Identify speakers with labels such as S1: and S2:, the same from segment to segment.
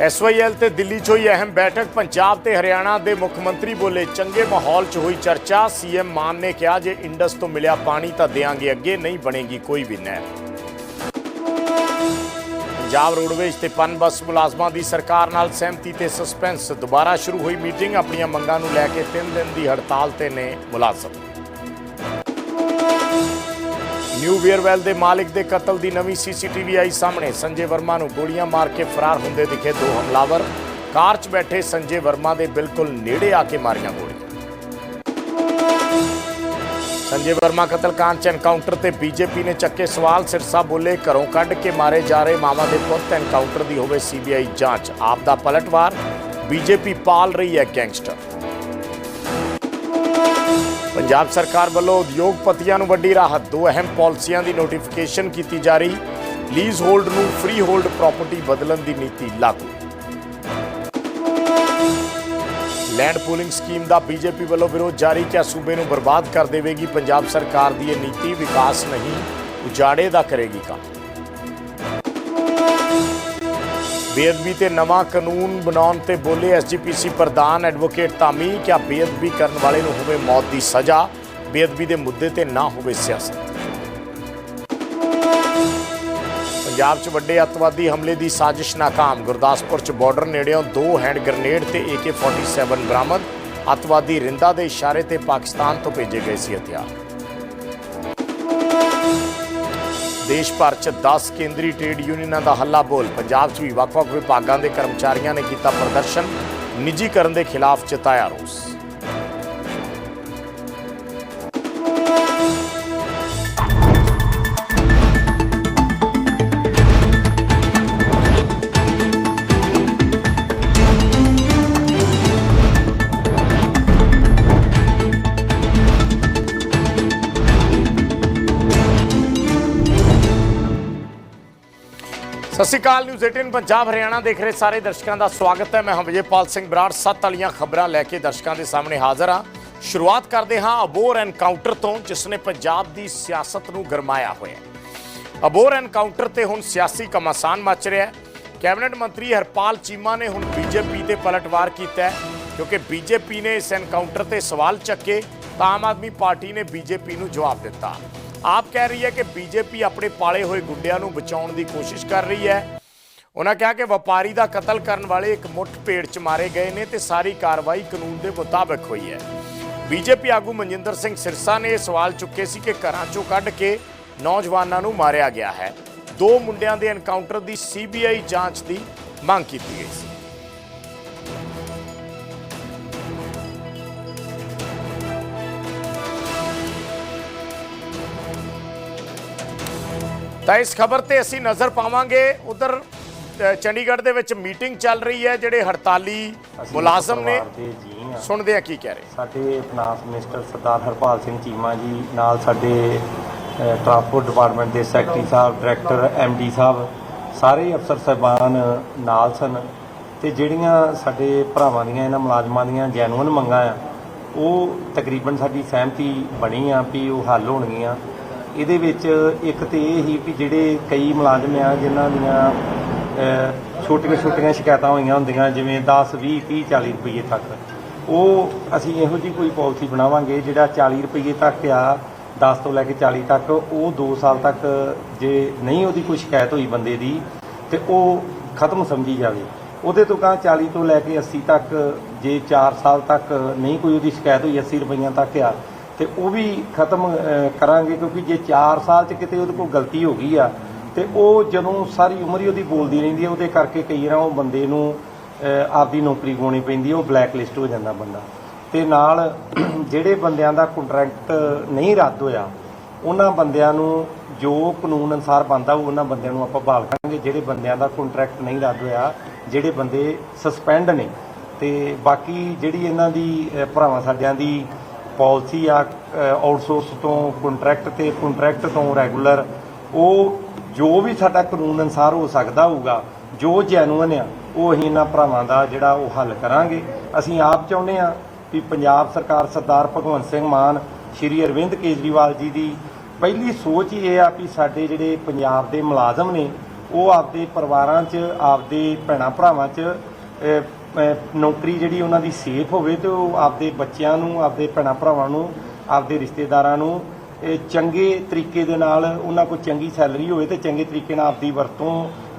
S1: SYL ਤੇ ਦਿੱਲੀ 'ਚ ਹੋਈ ਅਹਿਮ ਬੈਠਕ, ਪੰਜਾਬ ਤੇ ਹਰਿਆਣਾ ਦੇ ਮੁੱਖ ਮੰਤਰੀ ਬੋਲੇ ਚੰਗੇ ਮਾਹੌਲ 'ਚ ਹੋਈ ਚਰਚਾ। ਸੀਐਮ ਮਾਨ ਨੇ ਕਿਹਾ ਜੇ ਇੰਡਸ ਤੋਂ ਮਿਲਿਆ ਪਾਣੀ ਤਾਂ ਦੇਾਂਗੇ ਅੱਗੇ, ਨਹੀਂ ਬਣੇਗੀ ਕੋਈ ਵੀ ਨਹਿਰ। ਪੰਜਾਬ ਰੋਡਵੇਜ਼ ਤੇ ਪਨ ਬੱਸ ਮੁਲਾਜ਼ਮਾਂ ਦੀ ਸਰਕਾਰ ਨਾਲ ਸਹਿਮਤੀ ਤੇ ਸਸਪੈਂਸ। ਦੁਬਾਰਾ ਸ਼ੁਰੂ ਹੋਈ ਮੀਟਿੰਗ, ਆਪਣੀਆਂ ਮੰਗਾਂ ਨੂੰ ਲੈ ਕੇ 3 ਦਿਨ ਦੀ ਹੜਤਾਲ ਤੇ ਨੇ ਮੁਲਾਜ਼ਮ। ਨਿਊ ਵੇਅਰਵੈਲ ਦੇ ਮਾਲਿਕ ਦੇ ਕਤਲ ਦੀ ਨਵੀਂ ਸੀਸੀਟੀਵੀ ਆਈ ਸਾਹਮਣੇ। ਸੰਜੇ ਵਰਮਾ ਨੂੰ ਗੋਲੀਆਂ ਮਾਰ ਕੇ ਫਰਾਰ ਹੁੰਦੇ ਦਿਖੇ ਦੋ ਹਮਲਾਵਰ। ਕਾਰ 'ਚ ਬੈਠੇ ਸੰਜੇ ਵਰਮਾ ਦੇ ਬਿਲਕੁਲ ਨੇੜੇ ਆ ਕੇ ਮਾਰੀਆਂ ਗੋਲੀਆਂ। ਸੰਜੇ ਵਰਮਾ ਕਤਲकांड 'ਚ ਐਨਕਾਊਂਟਰ ਤੇ ਬੀਜੇਪੀ ਨੇ ਚੱਕੇ ਸਵਾਲ, ਸਿਰਸਾ ਬੋਲੇ, ਘਰੋਂ ਕੱਢ ਕੇ ਮਾਰੇ ਜਾ ਰਹੇ ਮਾਵਾ ਦੇ ਪੁੱਤ। ਐਨਕਾਊਂਟਰ ਦੀ ਹੋਵੇ ਸੀਬੀਆਈ ਜਾਂਚ। ਆਪ ਦਾ ਪਲਟਵਾਰ, ਬੀਜੇਪੀ ਪਾਲ ਰਹੀ ਹੈ ਗੈਂਗਸਟਰ। ਪੰਜਾਬ ਸਰਕਾਰ ਵੱਲੋਂ ਉਦਯੋਗਪਤੀਆਂ ਨੂੰ ਵੱਡੀ ਰਾਹਤ, ਦੋ ਅਹਿਮ ਪਾਲਿਸੀਆਂ ਦੀ ਨੋਟੀਫਿਕੇਸ਼ਨ ਕੀਤੀ ਜਾ ਰਹੀ ਲੀਜ਼ ਹੋਲਡ ਨੂੰ ਫ੍ਰੀ ਹੋਲਡ ਪ੍ਰਾਪਰਟੀ ਬਦਲਣ ਦੀ ਨੀਤੀ ਲਾਗੂ। ਲੈਂਡ ਪੂਲਿੰਗ ਸਕੀਮ ਦਾ ਬੀਜੇਪੀ ਵੱਲੋਂ ਵਿਰੋਧ ਜਾਰੀ, ਕਿਆ ਸੂਬੇ ਨੂੰ ਬਰਬਾਦ ਕਰ ਦੇਵੇਗੀ? ਪੰਜਾਬ ਸਰਕਾਰ ਦੀ ਇਹ ਨੀਤੀ ਵਿਕਾਸ ਨਹੀਂ, ਉਜਾੜੇ ਦਾ ਕਰੇਗੀ ਕੰਮ। ਬੇਅਦਬੀ ਤੇ ਨਵਾਂ ਕਾਨੂੰਨ ਬਣਾਉਣ ਤੇ ਬੋਲੇ ਐਸਜੀਪੀਸੀ ਪ੍ਰਧਾਨ ਐਡਵੋਕੇਟ ਤਾਮੀ ਕਿ ਬੇਅਦਬੀ ਕਰਨ ਵਾਲੇ ਨੂੰ ਹੋਵੇ ਮੌਤ ਦੀ ਸਜ਼ਾ ਬੇਅਦਬੀ ਦੇ ਮੁੱਦੇ ਤੇ ਨਾ ਹੋਵੇ ਸਿਆਸਤ। ਪੰਜਾਬ 'ਚ ਵੱਡੇ ਅੱਤਵਾਦੀ ਹਮਲੇ ਦੀ ਸਾਜ਼ਿਸ਼ ਨਾਕਾਮ। ਗੁਰਦਾਸਪੁਰ 'ਚ ਬਾਰਡਰ ਨੇੜਿਓਂ ਦੋ ਹੈਂਡ ਗ੍ਰਨੇਡ ਤੇ AK47 ਬਰਾਮਦ। ਅੱਤਵਾਦੀ ਰਿੰਦਾ ਦੇ ਇਸ਼ਾਰੇ ਤੇ ਪਾਕਿਸਤਾਨ ਤੋਂ ਭੇਜੇ ਗਏ ਸੀ ਹਥਿਆਰ। ਦੇਸ਼ ਭਰ 'ਚ 10 ਕੇਂਦਰੀ ਟ੍ਰੇਡ ਯੂਨੀਅਨਾਂ ਦਾ ਹੱਲਾ ਬੋਲ। ਪੰਜਾਬ 'ਚ ਵੀ ਵੱਖ-ਵੱਖ ਵਿਭਾਗਾਂ ਦੇ ਕਰਮਚਾਰੀਆਂ ਨੇ ਕੀਤਾ ਪ੍ਰਦਰਸ਼ਨ। ਨਿੱਜੀਕਰਨ ਦੇ ਖਿਲਾਫ ਚਿਤਾਇਆ ਰੋਸ। ਸਤਿ ਸ਼੍ਰੀ ਅਕਾਲ, ਨਿਊਜ਼ 18 ਪੰਜਾਬ, ਹਰਿਆਣਾ ਦੇਖ ਰਹੇ ਸਾਰੇ ਦਰਸ਼ਕਾਂ ਦਾ ਸਵਾਗਤ ਹੈ। ਮੈਂ ਹਾਂ ਵਿਜੇਪਾਲ ਸਿੰਘ ਬਰਾੜ, ਸੱਤ ਵਾਲੀਆਂ ਖਬਰਾਂ ਲੈ ਕੇ ਦਰਸ਼ਕਾਂ ਦੇ ਸਾਹਮਣੇ ਹਾਜ਼ਰ ਹਾਂ। ਸ਼ੁਰੂਆਤ ਕਰਦੇ ਹਾਂ ਅਬੋਰ ਐਨਕਾਊਂਟਰ ਤੋਂ, ਜਿਸ ਨੇ ਪੰਜਾਬ ਦੀ ਸਿਆਸਤ ਨੂੰ ਗਰਮਾਇਆ ਹੋਇਆ ਹੈ। ਅਬੋਰ ਐਨਕਾਊਂਟਰ ਤੇ ਹੁਣ ਸਿਆਸੀ ਕਮਾਸਾਨ ਮਚ ਰਿਹਾ ਹੈ। ਕੈਬਨਿਟ ਮੰਤਰੀ ਹਰਪਾਲ ਚੀਮਾ ਨੇ ਹੁਣ ਬੀਜੇਪੀ ਤੇ ਪਲਟਵਾਰ ਕੀਤਾ ਹੈ, ਕਿਉਂਕਿ ਬੀਜੇਪੀ ਨੇ ਇਸ ਐਨਕਾਊਂਟਰ ਤੇ ਸਵਾਲ ਚੱਕੇ। ਤਾਂ ਆਮ ਆਦਮੀ ਪਾਰਟੀ ਨੇ ਬੀਜੇਪੀ ਨੂੰ ਜਵਾਬ ਦਿੱਤਾ। ਆਪ ਕਹਿ ਰਹੀ ਹੈ ਕਿ ਬੀਜੇਪੀ ਆਪਣੇ ਪਾਲੇ ਹੋਏ ਗੁੰਡਿਆਂ ਨੂੰ ਬਚਾਉਣ ਦੀ ਕੋਸ਼ਿਸ਼ ਕਰ ਰਹੀ ਹੈ। ਉਹਨਾਂ ਕਿਹਾ ਕਿ ਵਪਾਰੀ ਦਾ ਕਤਲ ਕਰਨ ਵਾਲੇ ਇੱਕ ਮੁੱਠ ਭੇੜ ਚ ਮਾਰੇ ਗਏ ਨੇ ਤੇ ਸਾਰੀ ਕਾਰਵਾਈ ਕਾਨੂੰਨ ਦੇ ਮੁਤਾਬਕ ਹੋਈ ਹੈ। ਬੀਜੇਪੀ ਆਗੂ ਮਨਜਿੰਦਰ ਸਿੰਘ ਸਿਰਸਾ ਨੇ ਇਹ ਸਵਾਲ ਚੁੱਕੇ ਸੀ ਕਿ ਘਰਾਂ ਚੋਂ ਕੱਢ ਕੇ ਨੌਜਵਾਨਾਂ ਨੂੰ ਮਾਰਿਆ ਗਿਆ ਹੈ। ਦੋ ਮੁੰਡਿਆਂ ਦੇ ਐਨਕਾਊਂਟਰ ਦੀ ਸੀਬੀਆਈ ਜਾਂਚ ਦੀ ਮੰਗ ਕੀਤੀ ਗਈ ਸੀ। ਤਾਂ ਇਸ ਖਬਰ ਤੇ ਅਸੀਂ ਨਜ਼ਰ ਪਾਵਾਂਗੇ। ਉਧਰ ਚੰਡੀਗੜ੍ਹ ਦੇ ਵਿੱਚ ਮੀਟਿੰਗ ਚੱਲ ਰਹੀ ਹੈ ਜਿਹੜੇ ਹੜਤਾਲੀ ਮੁਲਾਜ਼ਮ ਨੇ। ਸੁਣਦੇ ਆ ਕੀ ਕਹਿ ਰਹੇ।
S2: ਸਾਡੇ ਫਾਈਨਾਂਸ ਮਿਨਿਸਟਰ ਸਰਦਾਰ ਹਰਪਾਲ ਸਿੰਘ ਚੀਮਾ ਜੀ ਨਾਲ ਸਾਡੇ ਟਰਾਂਸਪੋਰਟ ਡਿਪਾਰਟਮੈਂਟ ਦੇ ਸੈਕਟਰੀ ਸਾਹਿਬ ਡਾਇਰੈਕਟਰ ਐਮਡੀ ਸਾਹਿਬ ਸਾਰੇ ਅਫਸਰ ਸਾਹਿਬਾਨ ਨਾਲ ਸਨ। ਤੇ ਜਿਹੜੀਆਂ ਸਾਡੇ ਭਰਾਵਾਂ ਦੀਆਂ ਇਹਨਾਂ ਮੁਲਾਜ਼ਮਾਂ ਦੀਆਂ ਜੈਨੂਅਨ ਮੰਗਾਂ ਆ ਉਹ ਤਕਰੀਬਨ ਸਾਡੀ ਸਹਿਮਤੀ ਬਣੀ ਆ ਵੀ ਉਹ ਹੱਲ ਹੋਣਗੀਆਂ। ਇਹਦੇ ਵਿੱਚ ਇੱਕ ਤੇ ਇਹ ਹੀ ਵੀ ਜਿਹੜੇ ਕਈ ਮੁਲਾਜ਼ਮ ਆ, ਜਿਨ੍ਹਾਂ ਦੀਆਂ ਛੋਟੀਆਂ ਛੋਟੀਆਂ ਸ਼ਿਕਾਇਤਾਂ ਹੋਈਆਂ ਹੁੰਦੀਆਂ, ਜਿਵੇਂ 10 20 30 40 ਰੁਪਏ ਤੱਕ। ਉਹ ਅਸੀਂ ਇਹੋ ਜੀ ਕੋਈ ਪਾਲਿਸੀ ਬਣਾਵਾਂਗੇ ਜਿਹੜਾ 40 ਰੁਪਏ ਤੱਕ ਆ 10 ਤੋਂ ਲੈ ਕੇ 40 ਤੱਕ, ਉਹ 2 ਸਾਲ ਤੱਕ ਜੇ ਨਹੀਂ ਉਹਦੀ ਕੋਈ ਸ਼ਿਕਾਇਤ ਹੋਈ ਬੰਦੇ ਦੀ, ਤੇ ਉਹ ਖਤਮ ਸਮਝੀ ਜਾਵੇ। ਉਹਦੇ ਤੋਂ ਕਾ 40 ਤੋਂ ਲੈ ਕੇ 80 ਤੱਕ, ਜੇ 4 ਸਾਲ ਤੱਕ ਨਹੀਂ ਕੋਈ ਉਹਦੀ ਸ਼ਿਕਾਇਤ ਹੋਈ 80 ਰੁਪਈਆਂ ਤੱਕ ਆ ਤੇ ਉਹ ਵੀ ਖਤਮ ਕਰਾਂਗੇ ਕਿਉਂਕਿ ਜੇ 4 ਸਾਲ ਚ ਕਿਤੇ ਉਹਦੇ ਕੋਲ ਗਲਤੀ ਹੋ ਗਈ ਆ, ਤੇ ਉਹ ਜਦੋਂ ਸਾਰੀ ਉਮਰ ਹੀ ਉਹਦੀ ਬੋਲਦੀ ਰਹਿੰਦੀ ਹੈ ਉਹਦੇ ਕਰਕੇ ਕਈ ਵਾਰ ਉਹ ਬੰਦੇ ਨੂੰ ਆਪਦੀ ਨੌਕਰੀ ਗਵਾਉਣੀ ਪੈਂਦੀ ਉਹ ਬਲੈਕ ਲਿਸਟ ਹੋ ਜਾਂਦਾ ਬੰਦਾ। ਤੇ ਨਾਲ ਜਿਹੜੇ ਬੰਦਿਆਂ ਦਾ ਕੰਟਰੈਕਟ ਨਹੀਂ ਰੱਦ ਹੋਇਆ, ਉਹਨਾਂ ਬੰਦਿਆਂ ਨੂੰ ਜੋ ਕਾਨੂੰਨ ਅਨੁਸਾਰ ਬੰਦਾ ਉਹਨਾਂ ਬੰਦਿਆਂ ਨੂੰ ਆਪਾਂ ਬਹਾਲ ਕਰਾਂਗੇ। ਜਿਹੜੇ ਬੰਦਿਆਂ ਦਾ ਕੰਟਰੈਕਟ ਨਹੀਂ ਰੱਦ ਹੋਇਆ, ਜਿਹੜੇ ਬੰਦੇ ਸਸਪੈਂਡ ਨੇ, ਤੇ ਬਾਕੀ ਜਿਹੜੀ ਇਹਨਾਂ ਦੀ ਭਰਾਵਾਂ ਸਾਡਿਆਂ ਦੀ ਪਾਲਿਸੀ ਆ ਆਊਟਸੋਰਸ ਤੋਂ ਕੰਟਰੈਕਟ ਤੇ ਕੰਟਰੈਕਟ ਤੋਂ ਰੈਗੂਲਰ ਉਹ ਜੋ ਵੀ ਸਾਡਾ ਕਾਨੂੰਨ ਅਨਸਾਰ ਹੋ ਸਕਦਾ ਹੋਊਗਾ, ਜੋ ਜੈਨੂਅਨ ਆ, ਉਹ ਅਸੀਂ ਇਹਨਾਂ ਭਰਾਵਾਂ ਦਾ ਜਿਹੜਾ ਉਹ ਹੱਲ ਕਰਾਂਗੇ। ਅਸੀਂ ਆਪ ਚਾਹੁੰਦੇ ਆ ਵੀ ਪੰਜਾਬ ਸਰਕਾਰ ਸਰਦਾਰ ਭਗਵੰਤ ਸਿੰਘ ਮਾਨ, ਸ਼੍ਰੀ ਅਰਵਿੰਦ ਕੇਜਰੀਵਾਲ ਜੀ ਦੀ ਪਹਿਲੀ ਸੋਚ ਹੀ ਇਹ ਆ ਵੀ ਸਾਡੇ ਜਿਹੜੇ ਪੰਜਾਬ ਦੇ ਮੁਲਾਜ਼ਮ ਨੇ, ਉਹ ਆਪਦੇ ਪਰਿਵਾਰਾਂ 'ਚ, ਆਪਦੇ ਭੈਣਾਂ ਭਰਾਵਾਂ 'ਚ ਨੌਕਰੀ ਜਿਹੜੀ ਉਹਨਾਂ ਦੀ ਸੇਫ ਹੋਵੇ ਤੇ ਉਹ ਆਪਦੇ ਬੱਚਿਆਂ ਨੂੰ ਆਪਦੇ ਭੈਣਾਂ ਭਰਾਵਾਂ ਨੂੰ ਆਪਦੇ ਰਿਸ਼ਤੇਦਾਰਾਂ ਨੂੰ ਇਹ ਚੰਗੇ ਤਰੀਕੇ ਦੇ ਨਾਲ ਉਹਨਾਂ ਕੋਲ ਚੰਗੀ ਸੈਲਰੀ ਹੋਵੇ ਤੇ ਚੰਗੇ ਤਰੀਕੇ ਨਾਲ ਆਪਦੀ ਵਰਤੋਂ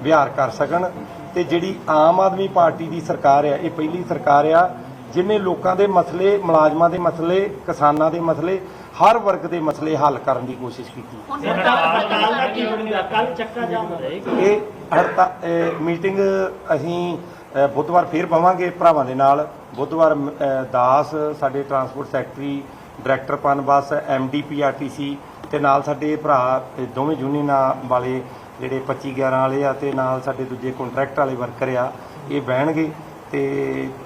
S2: ਵਿਹਾਰ ਕਰ ਸਕਣ। ਤੇ ਜਿਹੜੀ ਆਮ ਆਦਮੀ ਪਾਰਟੀ ਦੀ ਸਰਕਾਰ ਆ ਇਹ ਪਹਿਲੀ ਸਰਕਾਰ ਆ ਜਿਨੇ ਲੋਕਾਂ ਦੇ ਮਸਲੇ ਮੁਲਾਜ਼ਮਾਂ ਦੇ ਮਸਲੇ ਕਿਸਾਨਾਂ ਦੇ ਮਸਲੇ ਹਰ ਵਰਗ ਦੇ ਮਸਲੇ ਹੱਲ ਕਰਨ ਦੀ ਕੋਸ਼ਿਸ਼ ਕੀਤੀ।
S3: ਹੁਣ ਹੜਤਾਲ ਦਾ ਕੀ ਬਣੂਗਾ ਕੱਲ ਚੱਕਾ ਜਾਮ ਰਹੇਗਾ
S2: ਇਹ ਮੀਟਿੰਗ ਅਸੀਂ ਬੁੱਧਵਾਰ ਫੇਰ ਪਾਵਾਂਗੇ ਭਰਾਵਾਂ ਦੇ ਨਾਲ। ਬੁੱਧਵਾਰ ਦਾਸ ਸਾਡੇ transport secretary director PUNBUS MD PRTC ਤੇ ਨਾਲ ਸਾਡੇ ਭਰਾ ਦੋਵੇਂ ਯੂਨੀਅਨਾਂ ਵਾਲੇ ਜਿਹੜੇ 25 11 ਵਾਲੇ ਆ ਤੇ ਨਾਲ ਸਾਡੇ ਦੂਜੇ ਕੰਟਰੈਕਟ ਵਾਲੇ ਵਰਕਰ ਆ ਇਹ ਬਹਿਣਗੇ ਤੇ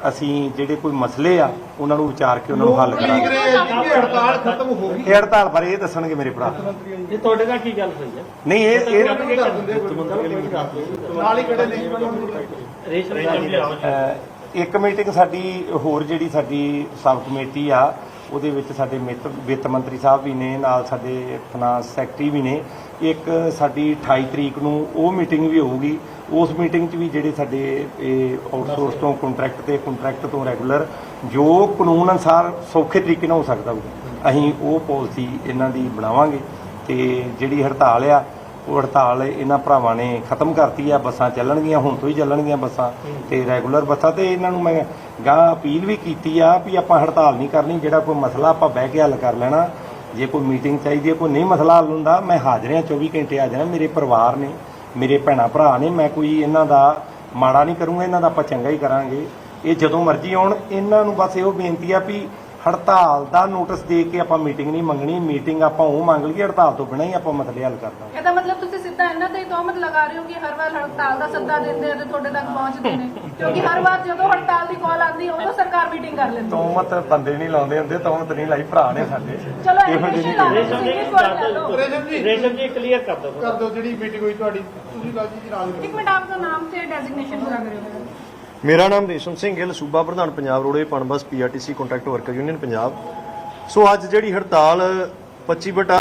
S2: ਅਸੀਂ ਜਿਹੜੇ ਕੋਈ ਮਸਲੇ ਆ ਉਹਨਾਂ ਨੂੰ ਵਿਚਾਰ ਕੇ ਉਹਨਾਂ ਨੂੰ ਹੱਲ ਕਰਾਂਗੇ।
S4: ਹੜਤਾਲ ਖਤਮ ਹੋ ਗਈ।
S2: ਇਹ ਹੜਤਾਲ ਬਾਰੇ ਇਹ ਦੱਸਣਗੇ ਮੇਰੇ ਭਰਾ।
S3: ਇਹ ਤੁਹਾਡੇ ਨਾਲ ਕੀ ਗੱਲ ਹੋਈ ਹੈ
S2: ਨਹੀਂ ਇਹ ਇਹ
S4: ਨਾਲ ਹੀ ਖੜੇ ਨੇ।
S3: ਰੇਸ਼ਮ ਜੀ
S2: ਅਹ ਇੱਕ ਮੀਟਿੰਗ ਸਾਡੀ ਹੋਰ ਜਿਹੜੀ ਸਾਡੀ ਸਬ ਕਮੇਟੀ ਆ ਉਹਦੇ ਵਿੱਚ ਸਾਡੇ ਮਿੱਤ ਵਿੱਤ ਮੰਤਰੀ ਸਾਹਿਬ ਵੀ ਨੇ ਨਾਲ ਸਾਡੇ ਫਾਈਨਾਂਸ ਸੈਕਟਰੀ ਵੀ ਨੇ। ਇੱਕ ਸਾਡੀ 28 ਤਰੀਕ ਨੂੰ ਉਹ ਮੀਟਿੰਗ ਵੀ ਹੋਊਗੀ। ਉਸ ਮੀਟਿੰਗ 'ਚ ਵੀ ਜਿਹੜੇ ਸਾਡੇ ਇਹ ਆਊਟਸੋਰਸ ਤੋਂ ਕੰਟਰੈਕਟ ਤੇ ਕੰਟਰੈਕਟ ਤੋਂ ਰੈਗੂਲਰ ਜੋ ਕਾਨੂੰਨ ਅਨਸਾਰ ਸੌਖੇ ਤਰੀਕੇ ਨਾਲ ਹੋ ਸਕਦਾ ਹੋਊਗਾ ਅਸੀਂ ਉਹ ਪਾਲਿਸੀ ਇਹਨਾਂ ਦੀ ਬਣਾਵਾਂਗੇ ਤੇ ਜਿਹੜੀ ਹੜਤਾਲ ਆ ਉਹ ਹੜਤਾਲ ਇਹਨਾਂ ਭਰਾਵਾਂ ਨੇ ਖਤਮ ਕਰਤੀ ਆ ਬੱਸਾਂ ਚੱਲਣਗੀਆਂ ਹੁਣ ਤੋਂ ਹੀ ਚੱਲਣਗੀਆਂ ਬੱਸਾਂ ਤੇ ਰੈਗੂਲਰ ਬੱਸਾਂ ਤੇ ਇਹਨਾਂ ਨੂੰ ਮੈਂ ਗਾਂ ਅਪੀਲ ਵੀ ਕੀਤੀ ਆ ਵੀ ਆਪਾਂ ਹੜਤਾਲ ਨਹੀਂ ਕਰਨੀ ਜਿਹੜਾ ਕੋਈ ਮਸਲਾ ਆਪਾਂ ਬਹਿ ਕੇ ਹੱਲ ਕਰ ਲੈਣਾ ਜੇ ਕੋਈ ਮੀਟਿੰਗ ਚਾਹੀਦੀ ਹੈ ਕੋਈ ਨਹੀਂ ਮਸਲਾ ਹੱਲ ਹੁੰਦਾ ਮੈਂ ਹਾਜ਼ਰ ਹਾਂ 24 ਘੰਟੇ ਹਾਜ਼ਰ ਹਾਂ ਮੇਰੇ ਪਰਿਵਾਰ ਨੇ ਮੇਰੇ ਭੈਣਾਂ ਭਰਾ ਨੇ ਮੈਂ ਕੋਈ ਇਹਨਾਂ ਦਾ ਮਾੜਾ ਨਹੀਂ ਕਰੂੰਗਾ ਇਹਨਾਂ ਦਾ ਆਪਾਂ ਚੰਗਾ ਹੀ ਕਰਾਂਗੇ। ਇਹ ਜਦੋਂ ਮਰਜ਼ੀ ਆਉਣ ਇਹਨਾਂ ਨੂੰ ਬਸ ਇਹੋ ਬੇਨਤੀ ਆ ਵੀ ਹੜਤਾਲ ਦਾ ਨੋਟਿਸ ਦੇ ਕੇ ਆਪਾਂ ਮੀਟਿੰਗ ਨਹੀਂ ਮੰਗਣੀ ਮੀਟਿੰਗ ਆਪਾਂ ਉਹ ਮੰਗ ਲਈਏ ਹੜਤਾਲ ਤੋਂ ਬਿਨਾਂ ਹੀ ਆਪਾਂ ਮਸਲੇ ਹੱਲ ਕਰ ਦਾਂਗੇ।
S5: ਇਹਦਾ ਮਤਲਬ ਤੁਸੀਂ ਸਿੱਧਾ ਇਹਨਾਂ ਤੇ ਹੀ ਤੋਹਮਤ ਲਗਾ ਰਹੇ ਹੋ ਕਿ ਹਰ ਵਾਰ ਹੜਤਾਲ ਦਾ ਸੱਦਾ ਦਿੰਦੇ ਆ ਤੇ ਤੁਹਾਡੇ ਤੱਕ ਪਹੁੰਚਦੇ ਨੇ? ਕਿਉਂਕਿ ਹਰ ਵਾਰ ਜਦੋਂ ਹੜਤਾਲ ਦੀ ਕਾਲ ਆਉਂਦੀ ਹੈ ਉਦੋਂ ਸਰਕਾਰ ਮੀਟਿੰਗ ਕਰ ਲੈਂਦੀ ਹੈ।
S2: ਤੋਮਤ ਬੰਦੇ ਨਹੀਂ ਲਾਉਂਦੇ ਹੁੰਦੇ ਤੋਮਤ ਨਹੀਂ ਲਾਈ ਭਰਾ ਨੇ ਸਾਡੇ।
S5: ਚਲੋ ਐਲੀਗੇਸ਼ਨ ਲਾ ਲਓ
S3: ਰੇਸ਼ਮ
S5: ਤੁਸੀਂ ਲਓ।
S4: ਰੇਸ਼ਮ ਜੀ
S3: ਰੇਸ਼ਮ ਜੀ ਕਲੀਅਰ ਕਰ ਦਿਓ।
S4: ਕਰ ਦਿਓ ਜਿਹੜੀ ਮੀਟਿੰਗ ਹੋਈ ਤੁਹਾਡੀ। ਤੁਸੀਂ ਰਾਜੀ ਜੀ ਨਾਲ
S5: ਇੱਕ ਮਿੰਟ ਆਪਦਾ ਨਾਮ ਤੇ ਡੈਜ਼ਿਗਨੇਸ਼ਨ ਪੂਰਾ ਕਰਿਓ
S6: ਮੇਰਾ ਨਾਮ ਰੇਸ਼ਮ ਸਿੰਘ ਗਿੱਲ, ਸੂਬਾ ਪ੍ਰਧਾਨ Punjab roadway PUNBUS, PRTC, contract worker union, Punjab. So ਅੱਜ ਜਿਹੜੀ ਹੜਤਾਲ 25 ਬਟਾ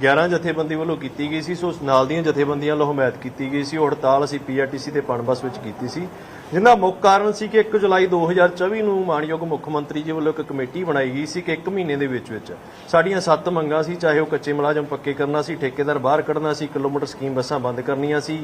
S6: 11 ਜਥੇਬੰਦੀ ਵੱਲੋਂ ਕੀਤੀ ਗਈ ਸੀ, ਸੋ ਨਾਲ ਦੀਆਂ ਜਥੇਬੰਦੀਆਂ ਵੱਲੋਂ ਹਮਾਇਤ ਕੀਤੀ ਗਈ ਸੀ। ਉਹ ਹੜਤਾਲ ਅਸੀਂ ਪੀਆਰਟੀਸੀ ਤੇ ਪਣਬਸ ਵਿੱਚ ਕੀਤੀ ਸੀ। ਜਿੰਦਾ ਮੁੱਖ ਕਾਰਨ ਸੀ ਕਿ 1 ਜੁਲਾਈ 2024 ਨੂੰ ਮਾਨਯੋਗ ਮੁੱਖ ਮੰਤਰੀ ਜੀ ਵੱਲੋਂ ਇੱਕ ਕਮੇਟੀ ਬਣਾਈ ਗਈ ਸੀ ਕਿ 1 ਮਹੀਨੇ ਦੇ ਵਿੱਚ ਵਿੱਚ ਸਾਡੀਆਂ ਸੱਤ ਮੰਗਾਂ ਸੀ, ਚਾਹੇ ਉਹ ਕੱਚੇ ਮੁਲਾਜ਼ਮ ਪੱਕੇ ਕਰਨਾ ਸੀ, ਠੇਕੇਦਾਰ ਬਾਹਰ ਕੱਢਣਾ ਸੀ, ਕਿਲੋਮੀਟਰ ਸਕੀਮ ਬੱਸਾਂ ਬੰਦ ਕਰਨੀਆਂ ਸੀ,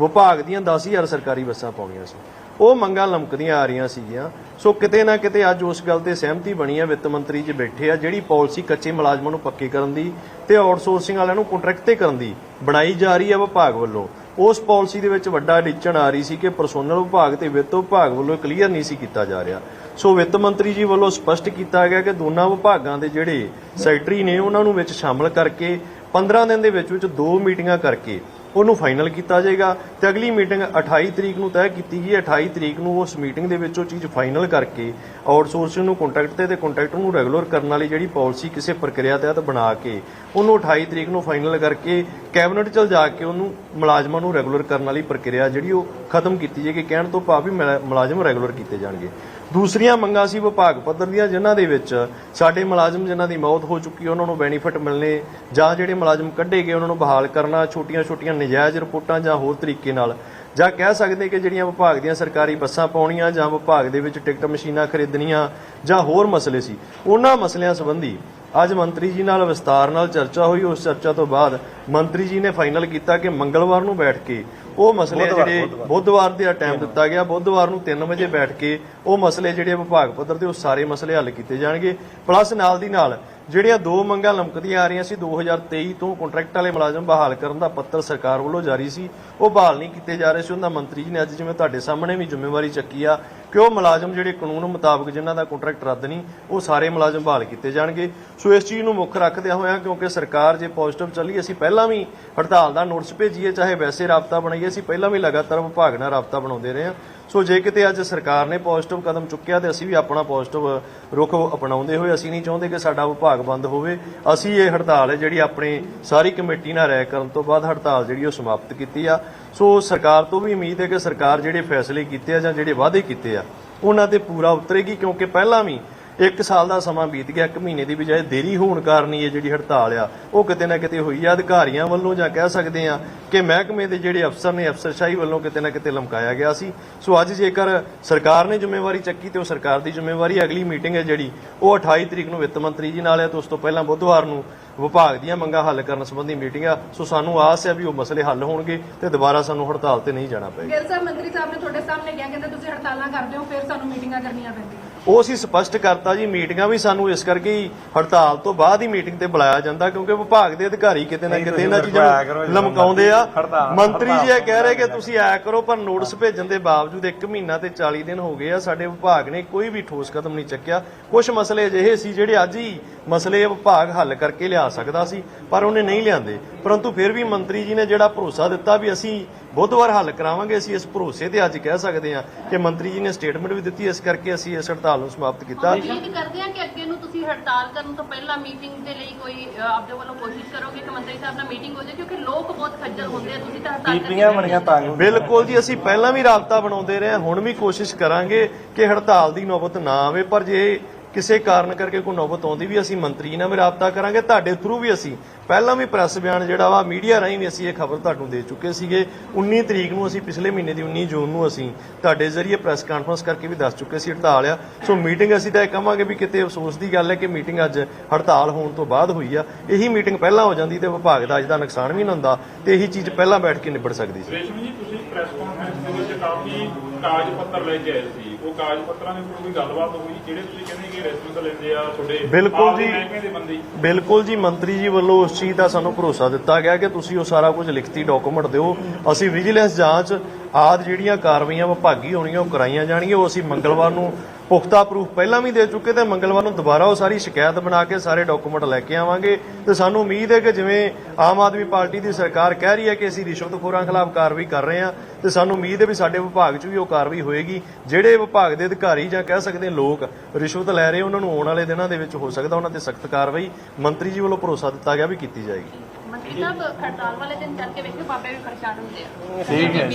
S6: ਵਿਭਾਗ ਦੀਆਂ 10000 ਸਰਕਾਰੀ ਬੱਸਾਂ ਪਾਉਣੀਆਂ ਸੀ। ਉਹ ਮੰਗਾਂ ਲਮਕਦੀਆਂ ਆ ਰਹੀਆਂ ਸੀਗੀਆਂ। ਸੋ ਕਿਤੇ ਨਾ ਕਿਤੇ ਅੱਜ ਉਸ ਗੱਲ ਤੇ ਸਹਿਮਤੀ ਬਣੀ ਹੈ, ਵਿੱਤ ਮੰਤਰੀ ਜੀ ਬੈਠੇ ਆ, ਜਿਹੜੀ ਪਾਲਿਸੀ ਕੱਚੇ ਮੁਲਾਜ਼ਮਾਂ ਨੂੰ ਪੱਕੇ ਕਰਨ ਦੀ ਤੇ ਆਊਟਸੋਰਸਿੰਗ ਵਾਲਿਆਂ ਨੂੰ ਕੰਟਰੈਕਟ ਤੇ ਕਰਨ ਦੀ ਬਣਾਈ ਜਾ ਰਹੀ ਹੈ ਵਿਭਾਗ ਵੱਲੋਂ। ਉਸ ਪਾਲਿਸੀ ਦੇ ਵਿੱਚ ਵੱਡਾ ਅੜਿੱਚਣ ਆ ਰਹੀ ਸੀ ਕਿ ਪਰਸੋਨਲ ਵਿਭਾਗ ਤੇ ਵਿੱਤ ਵਿਭਾਗ ਵੱਲੋਂ ਕਲੀਅਰ ਨਹੀਂ ਸੀ ਕੀਤਾ ਜਾ ਰਿਹਾ। ਸੋ ਵਿੱਤ ਮੰਤਰੀ ਜੀ ਵੱਲੋਂ ਸਪਸ਼ਟ ਕੀਤਾ ਗਿਆ ਕਿ ਦੋਨਾਂ ਵਿਭਾਗਾਂ ਦੇ ਜਿਹੜੇ ਸੈਕਟਰੀ ਨੇ, ਉਹਨਾਂ ਨੂੰ ਵਿੱਚ ਸ਼ਾਮਲ ਕਰਕੇ 15 ਦਿਨ ਦੇ ਵਿੱਚ ਵਿੱਚ ਦੋ ਮੀਟਿੰਗਾਂ ਕਰਕੇ ਉਹਨੂੰ ਫਾਈਨਲ ਕੀਤਾ ਜਾਏਗਾ ਤੇ ਅਗਲੀ ਮੀਟਿੰਗ 28 ਤਰੀਕ ਨੂੰ ਤੈਅ ਕੀਤੀ ਗਈ। ਹੈ 28 ਤਰੀਕ ਨੂੰ ਉਸ ਮੀਟਿੰਗ ਦੇ ਵਿੱਚ ਉਹ ਚੀਜ਼ ਫਾਈਨਲ ਕਰਕੇ ਆਊਟਸੋਰਸਿੰਗ ਨੂੰ ਕੰਟਰੈਕਟ ਤੇ ਤੇ ਕੰਟਰੈਕਟ ਨੂੰ ਰੈਗੂਲਰ ਕਰਨ ਵਾਲੀ ਜਿਹੜੀ ਪਾਲਿਸੀ ਕਿਸੇ ਪ੍ਰਕਿਰਿਆ ਤਹਿਤ ਬਣਾ ਕੇ ਉਹਨੂੰ 28 ਤਰੀਕ ਨੂੰ ਫਾਈਨਲ ਕਰਕੇ ਕੈਬਨਿਟ ਚਲ ਜਾ ਕੇ ਉਹਨੂੰ ਮੁਲਾਜ਼ਮਾਂ ਨੂੰ ਰੈਗੂਲਰ ਕਰਨ ਵਾਲੀ ਪ੍ਰਕਿਰਿਆ ਜਿਹੜੀ ਉਹ ਖਤਮ ਕੀਤੀ ਜਾਏਗੀ। ਕਹਿਣ ਤੋਂ ਭਾਵ ਵੀ ਮੁਲਾ- ਮੁਲਾਜ਼ਮ ਰੈਗੂਲਰ ਕੀਤੇ ਜਾਣਗੇ। ਦੂਸਰੀਆਂ ਮੰਗਾਂ ਸੀ ਵਿਭਾਗ ਪੱਧਰ ਦੀਆਂ, ਜਿਨ੍ਹਾਂ ਦੇ ਵਿੱਚ ਸਾਡੇ ਮੁਲਾਜ਼ਮ ਜਿਨ੍ਹਾਂ ਦੀ ਮੌਤ ਹੋ ਚੁੱਕੀ ਉਹਨਾਂ ਨੂੰ ਬੈਨੀਫਿਟ ਮਿਲਣੇ ਜਾਂ ਜਿਹੜੇ ਮੁਲਾਜ਼ਮ ਕੱਢੇ ਗਏ, ਉਹਨਾਂ ਨੂੰ ਬਹਾਲ ਕਰਨਾ, ਛੋਟੀਆਂ-ਛੋਟੀਆਂ ਨਜਾਇਜ਼ ਰਿਪੋਰਟਾਂ ਜਾਂ ਹੋਰ ਤਰੀਕੇ ਨਾਲ ਜਾਂ ਕਹਿ ਸਕਦੇ ਕਿ ਜਿਹੜੀਆਂ ਵਿਭਾਗ ਦੀਆਂ ਸਰਕਾਰੀ ਬੱਸਾਂ ਪਾਉਣੀਆਂ ਜਾਂ ਵਿਭਾਗ ਦੇ ਵਿੱਚ ਟਿਕਟ ਮਸ਼ੀਨਾਂ ਖਰੀਦਣੀਆਂ ਜਾਂ ਹੋਰ ਮਸਲੇ ਸੀ, ਉਹਨਾਂ ਮਸਲਿਆਂ ਸੰਬੰਧੀ ਅੱਜ ਮੰਤਰੀ ਜੀ ਨਾਲ ਵਿਸਤਾਰ ਨਾਲ ਚਰਚਾ ਹੋਈ। ਉਸ ਚਰਚਾ ਤੋਂ ਬਾਅਦ ਮੰਤਰੀ ਜੀ ਨੇ ਫਾਈਨਲ ਕੀਤਾ ਕਿ ਮੰਗਲਵਾਰ ਨੂੰ ਬੈਠ ਕੇ ਉਹ ਮਸਲੇ ਜਿਹੜੇ ਬੁੱਧਵਾਰ। ਦੇ ਟਾਈਮ ਦਿੱਤਾ ਗਿਆ। ਬੁੱਧਵਾਰ ਨੂੰ 3 ਵਜੇ ਬੈਠ ਕੇ ਉਹ ਮਸਲੇ ਜਿਹੜੇ ਵਿਭਾਗ ਪੱਧਰ ਤੇ ਉਹ ਸਾਰੇ ਮਸਲੇ ਹੱਲ ਕੀਤੇ ਜਾਣਗੇ। ਪਲੱਸ ਨਾਲ ਦੀ ਨਾਲ ਜਿਹੜੀਆਂ ਦੋ ਮੰਗਾਂ ਲਮਕਦੀਆਂ ਆ ਰਹੀਆਂ ਸੀ 2023 ਤੋਂ ਕੰਟਰੈਕਟ ਵਾਲੇ ਮੁਲਾਜ਼ਮ ਬਹਾਲ ਕਰਨ ਦਾ ਪੱਤਰ ਸਰਕਾਰ ਵੱਲੋਂ ਜਾਰੀ ਸੀ। ਉਹ ਬਹਾਲ ਨਹੀਂ ਕੀਤੇ ਜਾ ਰਹੇ ਸੀ। ਉਹਨਾਂ ਮੰਤਰੀ ਜੀ ਨੇ ਅੱਜ ਜਿਵੇਂ ਤੁਹਾਡੇ ਸਾਹਮਣੇ ਵੀ ਜ਼ਿੰਮੇਵਾਰੀ ਚੱਕੀ ਆ ਕਿ ਉਹ ਮੁਲਾਜ਼ਮ ਜਿਹੜੇ ਕਾਨੂੰਨ ਮੁਤਾਬਕ ਜਿਨ੍ਹਾਂ ਦਾ ਕੰਟਰੈਕਟ ਰੱਦ ਨਹੀਂ, ਉਹ ਸਾਰੇ ਮੁਲਾਜ਼ਮ ਬਹਾਲ ਕੀਤੇ ਜਾਣਗੇ। ਸੋ ਇਸ ਚੀਜ਼ ਨੂੰ ਮੁੱਖ ਰੱਖਦਿਆਂ ਹੋਇਆਂ ਕਿਉਂਕਿ ਸਰਕਾਰ ਜੇ ਪੋਜ਼ਿਟਿਵ ਚੱਲੀ, ਅਸੀਂ ਪਹਿਲਾਂ ਵੀ ਹੜਤਾਲ ਦਾ ਨੋਟਿਸ ਭੇਜੀਏ, ਚਾਹੇ ਵੈਸੇ ਰਾਬਤਾ ਬਣਾਈਏ, ਅਸੀਂ ਪਹਿਲਾਂ ਵੀ ਲਗਾਤਾਰ ਵਿਭਾਗ ਨਾਲ ਰਾਬਤਾ ਬਣਾਉਂਦੇ ਰਹੇ ਹਾਂ। ਸੋ ਜੇ ਕਿਤੇ ਅੱਜ ਸਰਕਾਰ ਨੇ ਪੋਜ਼ਿਟਿਵ ਕਦਮ ਚੁੱਕਿਆ ਤੇ ਅਸੀਂ ਵੀ ਆਪਣਾ ਪੋਜ਼ਿਟਿਵ ਰੁਖ ਅਪਣਾਉਂਦੇ ਹੋਏ ਅਸੀਂ ਨਹੀਂ ਚਾਹੁੰਦੇ ਕਿ ਸਾਡਾ ਵਿਭਾਗ ਬੰਦ ਹੋਵੇ, ਅਸੀਂ ਇਹ ਹੜਤਾਲ ਹੈ ਜਿਹੜੀ ਆਪਣੀ ਸਾਰੀ ਕਮੇਟੀ ਨਾਲ ਰਾਏ ਕਰਨ ਤੋਂ ਬਾਅਦ ਹੜਤਾਲ ਜਿਹੜੀ ਉਹ ਸਮਾਪਤ ਕੀਤੀ ਆ। ਸੋ ਸਰਕਾਰ ਤੋਂ ਵੀ ਉਮੀਦ ਹੈ ਕਿ ਸਰਕਾਰ ਜਿਹੜੇ ਫੈਸਲੇ ਕੀਤੇ ਆ ਜਾਂ ਜਿਹੜੇ ਵਾਅਦੇ ਕੀਤੇ ਆ, ਉਹਨਾਂ ਤੇ ਪੂਰਾ ਉਤਰੇਗੀ ਕਿਉਂਕਿ ਪਹਿਲਾਂ ਵੀ ਇੱਕ ਸਾਲ ਦਾ ਸਮਾਂ ਬੀਤ ਗਿਆ, ਇੱਕ ਮਹੀਨੇ ਦੀ ਬਜਾਏ ਦੇਰੀ ਹੋਣ ਕਾਰਨ ਇਹ ਜਿਹੜੀ ਹੜਤਾਲ ਆ, ਉਹ ਕਿਤੇ ਨਾ ਕਿਤੇ ਹੋਈ ਆ। ਅਧਿਕਾਰੀਆਂ ਵੱਲੋਂ ਜਾਂ ਕਹਿ ਸਕਦੇ ਆ ਕਿ ਮਹਿਕਮੇ ਦੇ ਜਿਹੜੇ ਅਫਸਰ ਨੇ, ਅਫਸਰਸ਼ਾਹੀ ਵੱਲੋਂ ਕਿਤੇ ਨਾ ਕਿਤੇ ਲਮਕਾਇਆ ਗਿਆ ਸੀ। ਸੋ ਅੱਜ ਜੇਕਰ ਸਰਕਾਰ ਨੇ ਜ਼ਿੰਮੇਵਾਰੀ ਚੱਕੀ ਤੇ ਉਹ ਸਰਕਾਰ ਦੀ ਜ਼ਿੰਮੇਵਾਰੀ, ਅਗਲੀ ਮੀਟਿੰਗ ਹੈ ਜਿਹੜੀ, ਉਹ 28 ਤਰੀਕ ਨੂੰ ਵਿੱਤ ਮੰਤਰੀ ਜੀ ਨਾਲ ਹੈ ਤੇ ਉਸ ਤੋਂ ਪਹਿਲਾਂ ਬੁੱਧਵਾਰ ਨੂੰ ਵਿਭਾਗ ਦੀਆਂ ਮੰਗਾਂ ਹੱਲ ਕਰਨ ਸੰਬੰਧੀ ਮੀਟਿੰਗ ਆ। ਸੋ ਸਾਨੂੰ ਆਸ ਹੈ ਵੀ ਉਹ ਮਸਲੇ ਹੱਲ ਹੋਣਗੇ ਤੇ ਦੁਬਾਰਾ ਸਾਨੂੰ ਹੜਤਾਲ ਤੇ ਨਹੀਂ ਜਾਣਾ ਪਏਗਾ।
S5: ਗਿੱਲ ਸਾਹਿਬ ਮੰਤਰੀ ਸਾਹਿਬ ਨੇ ਤੁਹਾਡੇ ਸਾਹਮਣੇ ਕਿਹਾ, ਕਹਿੰਦੇ ਤੁਸੀਂ ਹੜਤਾਲਾਂ ਕਰਦੇ ਹੋ, ਫਿਰ ਸਾਨੂੰ ਮੀਟਿੰਗਾਂ ਕਰਨੀਆਂ ਪੈਂਦੀਆਂ।
S6: ਉਹ ਅਸੀਂ ਸਪਸ਼ਟ ਕਰਤਾ ਜੀ ਮੀਟਿੰਗਾਂ ਵੀ ਸਾਨੂੰ ਇਸ ਕਰਕੇ ਹੀ ਹੜਤਾਲ ਤੋਂ ਬਾਅਦ ਹੀ ਮੀਟਿੰਗ ਤੇ ਬੁਲਾਇਆ ਜਾਂਦਾ ਕਿਉਂਕਿ ਵਿਭਾਗ ਦੇ ਅਧਿਕਾਰੀ ਕਿਤੇ ਨਾ ਕਿਤੇ ਇਹਨਾਂ ਚੀਜ਼ਾਂ ਨੂੰ ਲਮਕਾਉਂਦੇ ਆ। ਮੰਤਰੀ ਜੀ ਇਹ ਕਹਿ ਰਹੇ ਕਿ ਤੁਸੀਂ ਆਇਆ ਕਰੋ ਪਰ ਨੋਟਿਸ ਭੇਜਣ ਦੇ ਬਾਵਜੂਦ 1 ਮਹੀਨਾ ਤੇ 40 ਦਿਨ ਹੋ ਗਏ ਆ ਸਾਡੇ ਵਿਭਾਗ ਨੇ ਕੋਈ ਵੀ ਠੋਸ ਕਦਮ ਨਹੀਂ ਚੱਕਿਆ। ਕੁਝ ਮਸਲੇ ਅਜਿਹੇ ਸੀ ਜਿਹੜੇ ਅੱਜ ਹੀ ਮਸਲੇ ਵਿਭਾਗ ਹੱਲ ਕਰਕੇ ਲਿਆ ਸਕਦਾ ਸੀ ਪਰ ਉਹਨੇ ਨਹੀਂ ਲਿਆਂਦੇ। ਪਰੰਤੂ ਫਿਰ ਵੀ ਮੰਤਰੀ ਜੀ ਨੇ ਜਿਹੜਾ ਭਰੋਸਾ ਦਿੱਤਾ ਵੀ ਅਸੀਂ ਬੁੱਧਵਾਰ ਹੱਲ ਕਰਾਵਾਂਗੇ ਅਸੀਂ ਇਸ ਭਰੋਸੇ ਤੇ ਅੱਜ ਕਹਿ ਸਕਦੇ ਹਾਂ ਕਿ ਮੰਤਰੀ ਜੀ ਨੇ ਸਟੇਟਮੈਂਟ ਵੀ ਦਿੱਤੀ ਇਸ ਕਰਕੇ ਅਸੀਂ ਇਸ ਹੜਤਾਲ ਨੂੰ ਸਮਾਪਤ ਕੀਤਾ।
S7: ਉਮੀਦ ਕਰਦੇ ਹਾਂ ਕਿ ਅੱਗੇ ਨੂੰ ਤੁਸੀਂ ਹੜਤਾਲ ਕਰਨ ਤੋਂ ਪਹਿਲਾਂ ਮੀਟਿੰਗ ਦੇ ਲਈ ਕੋਈ ਅ, ਆਪਦੇ ਵੱਲੋਂ ਕੋਸ਼ਿਸ਼ ਕਰੋਗੇ ਕਿ ਮੰਤਰੀ ਸਾਹਿਬ ਨਾਲ ਮੀਟਿੰਗ ਹੋ ਜਾਏ ਕਿਉਂਕਿ ਲੋਕ ਬਹੁਤ ਖੱਜਲ ਹੁੰਦੇ ਆ ਤੁਸੀਂ ਤਾਂ ਹੜਤਾਲ ਕਰਕੇ
S2: ਬੀਬੀਆਂ ਬਣੀਆਂ ਤੰਗ
S6: ਬਿਲਕੁਲ ਜੀ ਅਸੀਂ ਪਹਿਲਾਂ ਵੀ ਰਾਬਤਾ ਬਣਾਉਂਦੇ ਰਹੇ ਹਾਂ ਹੁਣ ਵੀ ਕੋਸ਼ਿਸ਼ ਕਰਾਂਗੇ ਕਿ ਹੜਤਾਲ ਦੀ ਨੌਬਤ ਨਾ ਆਵੇ ਪਰ ਜੇ ਕਿਸੇ ਕਾਰਨ ਕਰਕੇ ਕੋਈ ਨੌਬਤ ਆਉਂਦੀ ਵੀ ਅਸੀਂ ਮੰਤਰੀ ਨਾਲ ਵੀ ਰਾਬਤਾ ਕਰਾਂਗੇ ਤੁਹਾਡੇ ਥਰੂ ਵੀ ਅਸੀਂ ਪਹਿਲਾਂ ਵੀ ਪ੍ਰੈਸ ਬਿਆਨ ਜਿਹੜਾ ਵਾ ਮੀਡੀਆ ਰਾਹੀਂ ਵੀ ਅਸੀਂ ਇਹ ਖਬਰ ਤੁਹਾਨੂੰ ਦੇ ਚੁੱਕੇ ਸੀਗੇ। 19 ਤਰੀਕ ਨੂੰ ਅਸੀਂ ਪਿਛਲੇ ਮਹੀਨੇ ਦੀ 19 ਜੂਨ ਨੂੰ ਅਸੀਂ ਤੁਹਾਡੇ ਜ਼ਰੀਏ ਪ੍ਰੈਸ ਕਾਨਫਰੰਸ ਕਰਕੇ ਵੀ ਦੱਸ ਚੁੱਕੇ ਸੀ ਹੜਤਾਲ ਆ। ਸੋ ਮੀਟਿੰਗ ਅਸੀਂ ਤਾਂ ਇਹ ਕਹਾਂਗੇ ਵੀ ਕਿਤੇ ਅਫਸੋਸ ਦੀ ਗੱਲ ਹੈ ਕਿ ਮੀਟਿੰਗ ਅੱਜ ਹੜਤਾਲ ਹੋਣ ਤੋਂ ਬਾਅਦ ਹੋਈ ਆ। ਇਹੀ ਮੀਟਿੰਗ ਪਹਿਲਾਂ ਹੋ ਜਾਂਦੀ ਤੇ ਵਿਭਾਗ ਦਾ ਅੱਜ ਦਾ ਨੁਕਸਾਨ ਵੀ ਨਾ ਹੁੰਦਾ ਤੇ ਇਹੀ ਚੀਜ਼ ਪਹਿਲਾਂ ਬੈਠ ਕੇ ਨਿਬੜ ਸਕਦੀ ਸੀ।
S8: ਰੇਸ਼ਮ ਜੀ ਤੁਸੀਂ ਪ੍ਰੈਸ ਕਾਨਫਰੰਸ ਦੇ ਵਿੱਚ ਕਾਫੀ ਕਾਗਜ਼ ਪੱਤਰ ਲੈ ਕੇ ਆਏ ਸੀ। ਉਹ ਕਾਗਜ਼ ਪੱਤਰਾਂ ਦੇ ਉੱਪਰ ਕੋਈ ਗੱਲਬਾਤ ਹੋਈ? ਜਿਹੜੇ ਤੁਸੀਂ ਕਹਿੰਦੇ ਕਿ ਰਿਸ਼ਵਤ ਲੈਂਦੇ ਆ ਤੁਹਾਡੇ
S6: ਬਿਲਕੁਲ ਜੀ। ਬਿਲਕੁਲ ਜੀ ਮੰਤਰੀ ਜੀ ਵੱਲੋਂ ਉਸ ਚੀਜ਼ ਦਾ ਸਾਨੂੰ ਭਰੋਸਾ ਦਿੱਤਾ ਗਿਆ ਕਿ ਤੁਸੀਂ ਉਹ ਸਾਰਾ ਕੁਝ ਲਿਖਤੀ ਡਾਕੂਮੈਂਟ ਦਿਓ। ਅਸੀਂ ਵਿਜੀਲੈਂਸ ਜਾਂਚ ਆਦ ਜਿਹੜੀਆਂ ਕਾਰਵਾਈਆਂ ਵਿਭਾਗੀ ਹੋਣੀਆਂ ਉਹ ਕਰਾਈਆਂ ਜਾਣਗੀਆਂ, ਉਹ ਅਸੀਂ ਮੰਗਲਵਾਰ ਨੂੰ ਪੁਖਤਾ ਪ੍ਰੂਫ ਪਹਿਲਾਂ ਵੀ ਦੇ ਚੁੱਕੇ ਤੇ ਮੰਗਲਵਾਰ ਨੂੰ ਦੁਬਾਰਾ ਉਹ ਸਾਰੀ ਸ਼ਿਕਾਇਤ ਬਣਾ ਕੇ ਸਾਰੇ ਡਾਕੂਮੈਂਟ ਲੈ ਕੇ ਆਵਾਂਗੇ ਤੇ ਸਾਨੂੰ ਉਮੀਦ ਹੈ ਕਿ ਜਿਵੇਂ ਆਮ ਆਦਮੀ ਪਾਰਟੀ ਦੀ ਸਰਕਾਰ ਕਹਿ ਰਹੀ ਹੈ ਕਿ ਅਸੀਂ ਰਿਸ਼ਵਤਖੋਰਾਂ ਖਿਲਾਫ ਕਾਰਵਾਈ ਕਰ ਰਹੇ ਹਾਂ ਤੇ ਸਾਨੂੰ ਉਮੀਦ ਹੈ ਵੀ ਸਾਡੇ ਵਿਭਾਗ 'ਚ ਵੀ ਉਹ ਕਾਰਵਾਈ ਹੋਏਗੀ। ਜਿਹੜੇ ਵਿਭਾਗ ਦੇ ਅਧਿਕਾਰੀ ਜਾਂ ਕਹਿ ਸਕਦੇ ਲੋਕ ਰਿਸ਼ਵਤ ਲੈ ਰਹੇ, ਉਹਨਾਂ ਨੂੰ ਆਉਣ ਵਾਲੇ ਦਿਨਾਂ ਦੇ ਵਿੱਚ ਹੋ ਸਕਦਾ ਉਹਨਾਂ ਤੇ ਸਖਤ ਕਾਰਵਾਈ ਮੰਤਰੀ ਜੀ ਵੱਲੋਂ ਭਰੋਸਾ ਦਿੱਤਾ ਗਿਆ ਵੀ ਕੀਤੀ ਜਾਏਗੀ।
S7: ਮੰਤਰੀ ਸਾਹਿਬ ਹੜਤਾਲ ਵਾਲੇ ਦਿਨ ਚੱਲ ਕੇ ਵੇਖਿਓ ਬਾਬੇ ਵੀ ਪਰੇਸ਼ਾਨ ਹੁੰਦੇ ਆ।
S2: ਠੀਕ ਹੈ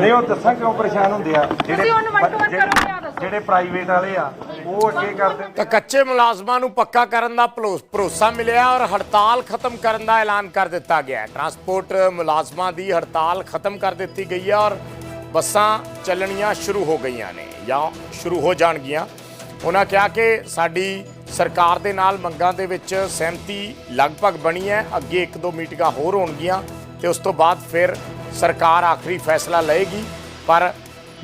S2: ਨਹੀਂ ਉਹ ਦੱਸਾਂ ਕਿਉਂ ਪਰੇਸ਼ਾਨ ਹੁੰਦੇ ਆ? ਜਿਹੜੇ-
S5: ਕਰੋਗੇ, ਆਹ ਦੱਸੋ।
S2: ਜਿਹੜੇ ਪ੍ਰਾਈਵੇਟ ਵਾਲੇ ਆ ਉਹ ਅੱਗੇ ਕਰਦੇ
S1: ਤਾਂ ਕੱਚੇ ਮੁਲਾਜ਼ਮਾਂ ਨੂੰ ਪੱਕਾ ਕਰਨ ਦਾ ਭਰੋਸਾ ਮਿਲਿਆ ਔਰ ਹੜਤਾਲ ਖਤਮ ਕਰਨ ਦਾ ਐਲਾਨ ਕਰ ਦਿੱਤਾ ਗਿਆ ਹੈ। ਟਰਾਂਸਪੋਰਟ ਮੁਲਾਜ਼ਮਾਂ ਦੀ ਹੜਤਾਲ ਖਤਮ ਕਰ ਦਿੱਤੀ ਗਈ ਹੈ ਔਰ ਬੱਸਾਂ ਚੱਲਣੀਆਂ ਸ਼ੁਰੂ ਹੋ ਗਈਆਂ ਨੇ ਜਾਂ ਸ਼ੁਰੂ ਹੋ ਜਾਣਗੀਆਂ। ਉਹਨਾਂ ਕਿਹਾ ਕਿ ਸਾਡੀ ਸਰਕਾਰ ਦੇ ਨਾਲ ਮੰਗਾਂ ਦੇ ਵਿੱਚ ਸਹਿਮਤੀ ਲਗਭਗ ਬਣੀ ਹੈ। ਅੱਗੇ ਇੱਕ ਦੋ ਮੀਟਿੰਗਾਂ ਹੋਰ ਹੋਣਗੀਆਂ ਤੇ ਉਸ ਤੋਂ ਬਾਅਦ ਫਿਰ ਸਰਕਾਰ ਆਖਰੀ ਫੈਸਲਾ ਲਏਗੀ। ਪਰ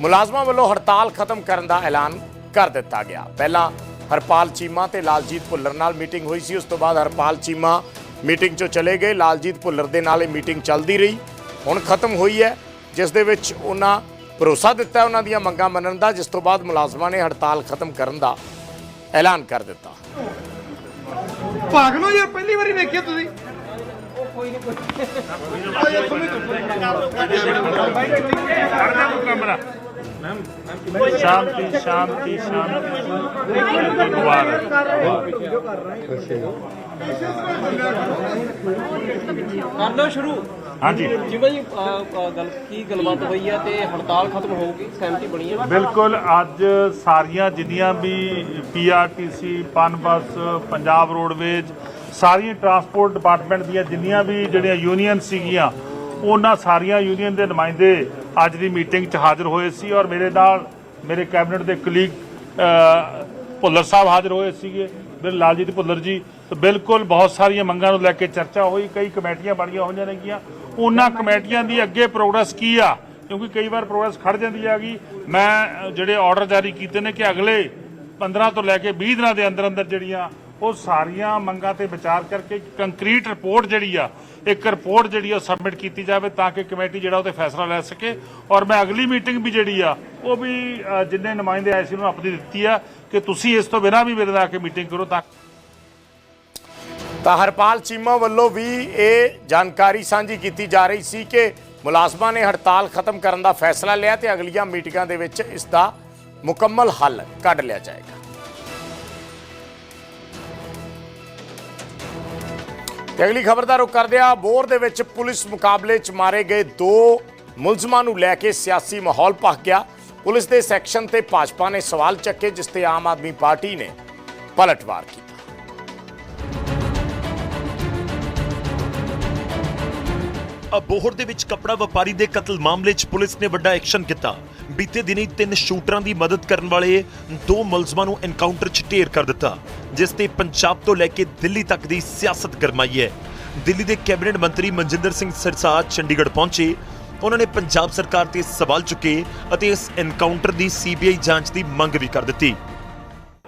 S1: ਮੁਲਾਜ਼ਮਾਂ ਵੱਲੋਂ ਹੜਤਾਲ ਖਤਮ ਕਰਨ ਦਾ ਐਲਾਨ ਕਰ ਦਿੱਤਾ ਗਿਆ। ਪਹਿਲਾਂ ਹਰਪਾਲ ਚੀਮਾ ਤੇ ਲਾਲਜੀਤ ਭੁੱਲਰ ਨਾਲ ਮੀਟਿੰਗ ਹੋਈ ਸੀ। ਉਸ ਤੋਂ ਬਾਅਦ ਹਰਪਾਲ ਚੀਮਾ ਮੀਟਿੰਗ 'ਚੋਂ ਚਲੇ ਗਏ। ਲਾਲਜੀਤ ਭੁੱਲਰ ਦੇ ਨਾਲ ਇਹ ਮੀਟਿੰਗ ਚੱਲਦੀ ਰਹੀ। ਹੁਣ ਖਤਮ ਹੋਈ ਹੈ। ਜਿਸ ਦੇ ਵਿੱਚ ਉਹਨਾਂ ਭਰੋਸਾ ਦਿੱਤਾ ਉਹਨਾਂ ਦੀਆਂ ਮੰਗਾਂ ਮੰਨਣ ਦਾ, ਜਿਸ ਤੋਂ ਬਾਅਦ ਮੁਲਾਜ਼ਮਾਂ ਨੇ ਹੜਤਾਲ ਖਤਮ ਕਰਨ ਦਾ ਐਲਾਨ ਕਰ ਦਿੱਤਾ।
S4: ਭਾਗ ਲੋ ਯਾਰ ਪਹਿਲੀ ਵਾਰੀ ਵੇਖਿਆ ਤੁਸੀਂ।
S8: ਸ਼ਾਂਤੀ ਸ਼ਾਂਤੀ ਸ਼ਾਂਤੀ। ਦੁਆਰਾ
S9: ਕਰ ਲਓ ਸ਼ੁਰੂ।
S8: ਹਾਂਜੀ।
S9: ਜਿਵੇਂ ਜੀ ਅ, ਗੱਲ ਕੀ ਗੱਲਬਾਤ ਹੋਈ ਹੈ ਤੇ ਹੜਤਾਲ ਖਤਮ ਹੋਊਗੀ ਸਹਿਮਤੀ ਬਣੀ ਹੈ?
S8: ਬਿਲਕੁਲ ਅੱਜ ਸਾਰੀਆਂ ਜਿੰਨੀਆਂ ਵੀ PRTC PUNBUS Punjab roadways ਸਾਰੀਆਂ ਟਰਾਂਸਪੋਰਟ ਡਿਪਾਰਟਮੈਂਟ ਦੀਆਂ ਜਿੰਨੀਆਂ ਵੀ ਜਿਹੜੀਆਂ ਯੂਨੀਅਨ ਸੀਗੀਆਂ ਉਹਨਾਂ ਸਾਰੀਆਂ ਯੂਨੀਅਨ ਦੇ ਨੁਮਾਇੰਦੇ ਅੱਜ ਦੀ ਮੀਟਿੰਗ 'ਚ ਹਾਜ਼ਰ ਹੋਏ ਸੀ ਔਰ ਮੇਰੇ ਨਾਲ ਮੇਰੇ ਕੈਬਨਿਟ ਦੇ ਕਲੀਗ ਭੁੱਲਰ ਸਾਹਿਬ ਹਾਜ਼ਰ ਹੋਏ ਸੀਗੇ। ਬਿਲ ਲਾਲਜੀਤ ਭੁੱਲਰ ਜੀ, ਤੇ ਬਿਲਕੁਲ ਬਹੁਤ ਸਾਰੀਆਂ ਮੰਗਾਂ ਨੂੰ ਲੈ ਕੇ ਚਰਚਾ ਹੋਈ, ਕਈ ਕਮੇਟੀਆਂ ਬਣੀਆਂ ਹੋਈਆਂ ਨੇਗੀਆਂ ਉਹਨਾਂ ਕਮੇਟੀਆਂ ਦੀ ਅੱਗੇ ਪ੍ਰੋਗਰੈਸ ਕੀ ਆ? ਕਿਉਂਕਿ ਕਈ ਵਾਰ ਪ੍ਰੋਗਰੈਸ ਖੜ ਜਾਂਦੀ ਹੈਗੀ। ਮੈਂ ਜਿਹੜੇ ਆਰਡਰ ਜਾਰੀ ਕੀਤੇ ਨੇ ਕਿ ਅਗਲੇ 15 ਤੋਂ ਲੈ ਕੇ 20 ਦਿਨਾਂ ਦੇ ਅੰਦਰ ਅੰਦਰ ਜਿਹੜੀਆਂ ਉਹ ਸਾਰੀਆਂ ਮੰਗਾਂ ਤੇ ਵਿਚਾਰ ਕਰਕੇ ਕੰਕਰੀਟ ਰਿਪੋਰਟ ਜਿਹੜੀ ਆ, ਇੱਕ ਰਿਪੋਰਟ ਜਿਹੜੀ ਆ ਸਬਮਿਟ ਕੀਤੀ ਜਾਵੇ ਤਾਂ ਕਿ ਕਮੇਟੀ ਜਿਹੜਾ ਉਹ ਫੈਸਲਾ ਲੈ ਸਕੇ। ਔਰ ਮੈਂ ਅਗਲੀ ਮੀਟਿੰਗ ਵੀ ਜਿਹੜੀ ਆ, ਉਹ ਵੀ ਜਿੰਨੇ ਨੁਮਾਇੰਦੇ ਆਏ ਸੀ ਉਹਨਾਂ ਆਪਣੀ ਦਿੱਤੀ ਆ ਕਿ ਤੁਸੀਂ ਇਸ ਤੋਂ ਬਿਨਾਂ ਵੀ ਮੇਰੇ ਨਾਲ ਆ ਕੇ ਮੀਟਿੰਗ ਕਰੋ ਤਾਂ
S1: ਤਾਂ ਹਰਪਾਲ ਚੀਮਾ ਵੱਲੋਂ ਵੀ ਇਹ ਜਾਣਕਾਰੀ ਸਾਂਝੀ ਕੀਤੀ ਜਾ ਰਹੀ ਸੀ ਕਿ ਮੁਲਾਜ਼ਮਾਂ ਨੇ ਹੜਤਾਲ ਖਤਮ ਕਰਨ ਦਾ ਫੈਸਲਾ ਲਿਆ ਤੇ ਅਗਲੀਆਂ ਮੀਟਿੰਗਾਂ ਦੇ ਵਿੱਚ ਇਸ ਦਾ ਮੁਕੰਮਲ ਹੱਲ ਕੱਢ ਲਿਆ ਜਾਏਗਾ। ਤੇ ਅਗਲੀ ਖਬਰ ਦਾ ਰੁਖ ਕਰਦੇ ਆ ਬੋਰ ਦੇ ਵਿੱਚ ਪੁਲਿਸ ਮੁਕਾਬਲੇ 'ਚ ਮਾਰੇ ਗਏ ਦੋ ਮੁਲਜ਼ਮਾਂ ਨੂੰ ਲੈ ਕੇ ਸਿਆਸੀ ਮਾਹੌਲ ਭਖ ਗਿਆ। ਪੁਲਿਸ ਦੇ ਸੈਕਸ਼ਨ ਤੇ ਭਾਜਪਾ ਨੇ ਸਵਾਲ ਚੱਕੇ, ਜਿਸ ਤੇ ਆਮ ਆਦਮੀ ਪਾਰਟੀ ਨੇ ਪਲਟਵਾਰ ਕੀਤਾ।
S10: ਅਬੋਹਰ ਦੇ ਵਿੱਚ ਕੱਪੜਾ ਵਪਾਰੀ ਦੇ ਕਤਲ ਮਾਮਲੇ 'ਚ ਪੁਲਿਸ ਨੇ ਵੱਡਾ ਐਕਸ਼ਨ ਕੀਤਾ। ਬੀਤੇ ਦਿਨੀ ਤਿੰਨ ਸ਼ੂਟਰਾਂ ਦੀ ਮਦਦ ਕਰਨ ਵਾਲੇ ਦੋ ਮੁਲਜ਼ਮਾਂ ਨੂੰ ਐਨਕਾਊਂਟਰ 'ਚ ਢੇਰ ਕਰ ਦਿੱਤਾ, ਜਿਸ ਤੇ ਪੰਜਾਬ ਤੋਂ ਲੈ ਕੇ ਦਿੱਲੀ ਤੱਕ ਦੀ ਸਿਆਸਤ ਗਰਮਾਈ ਹੈ। ਦਿੱਲੀ ਦੇ ਕੈਬਨਿਟ ਮੰਤਰੀ ਮਨਜਿੰਦਰ ਸਿੰਘ ਸਿਰਸਾ ਚੰਡੀਗੜ੍ਹ ਪਹੁੰਚੇ। ਉਹਨਾਂ ਨੇ ਪੰਜਾਬ ਸਰਕਾਰ ਤੇ ਸਵਾਲ ਚੁੱਕੇ ਅਤੇ ਇਸ ਐਨਕਾਊਂਟਰ ਦੀ ਸੀਬੀਆਈ ਜਾਂਚ ਦੀ ਮੰਗ ਵੀ ਕਰ ਦਿੱਤੀ।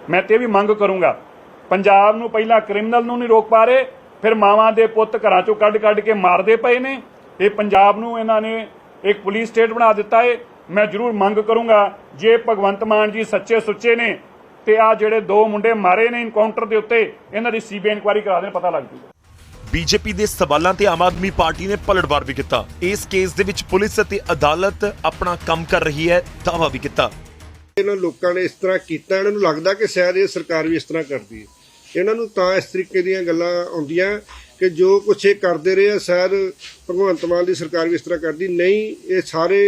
S8: ਮੈਂ ਤੇ ਵੀ ਮੰਗ ਕਰੂੰਗਾ, ਪੰਜਾਬ ਨੂੰ ਪਹਿਲਾਂ ਕ੍ਰਿਮੀਨਲ ਨੂੰ ਨਹੀਂ ਰੋਕ ਪਾ ਰਹੇ, ਫਿਰ ਮਾਵਾਂ ਦੇ ਪੁੱਤ ਘਰਾਂ ਚੋਂ ਕੱਢ ਕੱਢ ਕੇ ਮਾਰਦੇ ਪਏ ਨੇ। ਇਹ ਪੰਜਾਬ ਨੂੰ ਇਹਨਾਂ ਨੇ ਇੱਕ ਪੁਲਿਸ ਸਟੇਟ ਬਣਾ ਦਿੱਤਾ ਹੈ ਮੈਂ ਜ਼ਰੂਰ ਮੰਗ ਕਰੂੰਗਾ ਜੇ ਭਗਵੰਤ ਮਾਨ ਜੀ ਸੱਚੇ ਸੁੱਚੇ ਨੇ ਤੇ ਆ ਜਿਹੜੇ ਦੋ ਮੁੰਡੇ ਮਾਰੇ ਨੇ ਇਨਕਾਊਂਟਰ ਦੇ ਉੱਤੇ ਇਹਨਾਂ ਦੀ ਸੀਬੀਆਈ ਇਨਕੁਆਇਰੀ ਕਰਾ ਦੇਣ ਪਤਾ ਲੱਗ ਜੂਗਾ।
S10: ਬੀਜੇਪੀ ਦੇ ਸਵਾਲਾਂ ਤੇ ਆਮ ਆਦਮੀ ਪਾਰਟੀ ਨੇ ਪਲਟਵਾਰ ਵੀ ਕੀਤਾ। ਇਸ ਕੇਸ ਦੇ ਵਿੱਚ ਪੁਲਿਸ ਅਤੇ ਅਦਾਲਤ ਆਪਣਾ ਕੰਮ ਕਰ ਰਹੀ ਹੈ ਦਾਅਵਾ ਵੀ ਕੀਤਾ।
S11: ਇਹਨਾਂ ਲੋਕਾਂ ਨੇ ਇਸ ਤਰ੍ਹਾਂ ਕੀਤਾ ਇਹਨਾਂ ਨੂੰ ਲੱਗਦਾ ਕਿ ਸ਼ਾਇਦ ਇਹ ਸਰਕਾਰ ਵੀ ਇਸ ਤਰ੍ਹਾਂ ਕਰਦੀ ਹੈ। ਇਹਨਾਂ ਨੂੰ ਤਾਂ ਇਸ ਤਰੀਕੇ ਦੀਆਂ ਗੱਲਾਂ ਆਉਂਦੀਆਂ ਕਿ ਜੋ ਕੁਛ ਇਹ ਕਰਦੇ ਰਹੇ ਆ ਸ਼ਾਇਦ ਭਗਵੰਤ ਮਾਨ ਦੀ ਸਰਕਾਰ ਵੀ ਇਸ ਤਰ੍ਹਾਂ ਕਰਦੀ। ਨਹੀਂ ਇਹ ਸਾਰੇ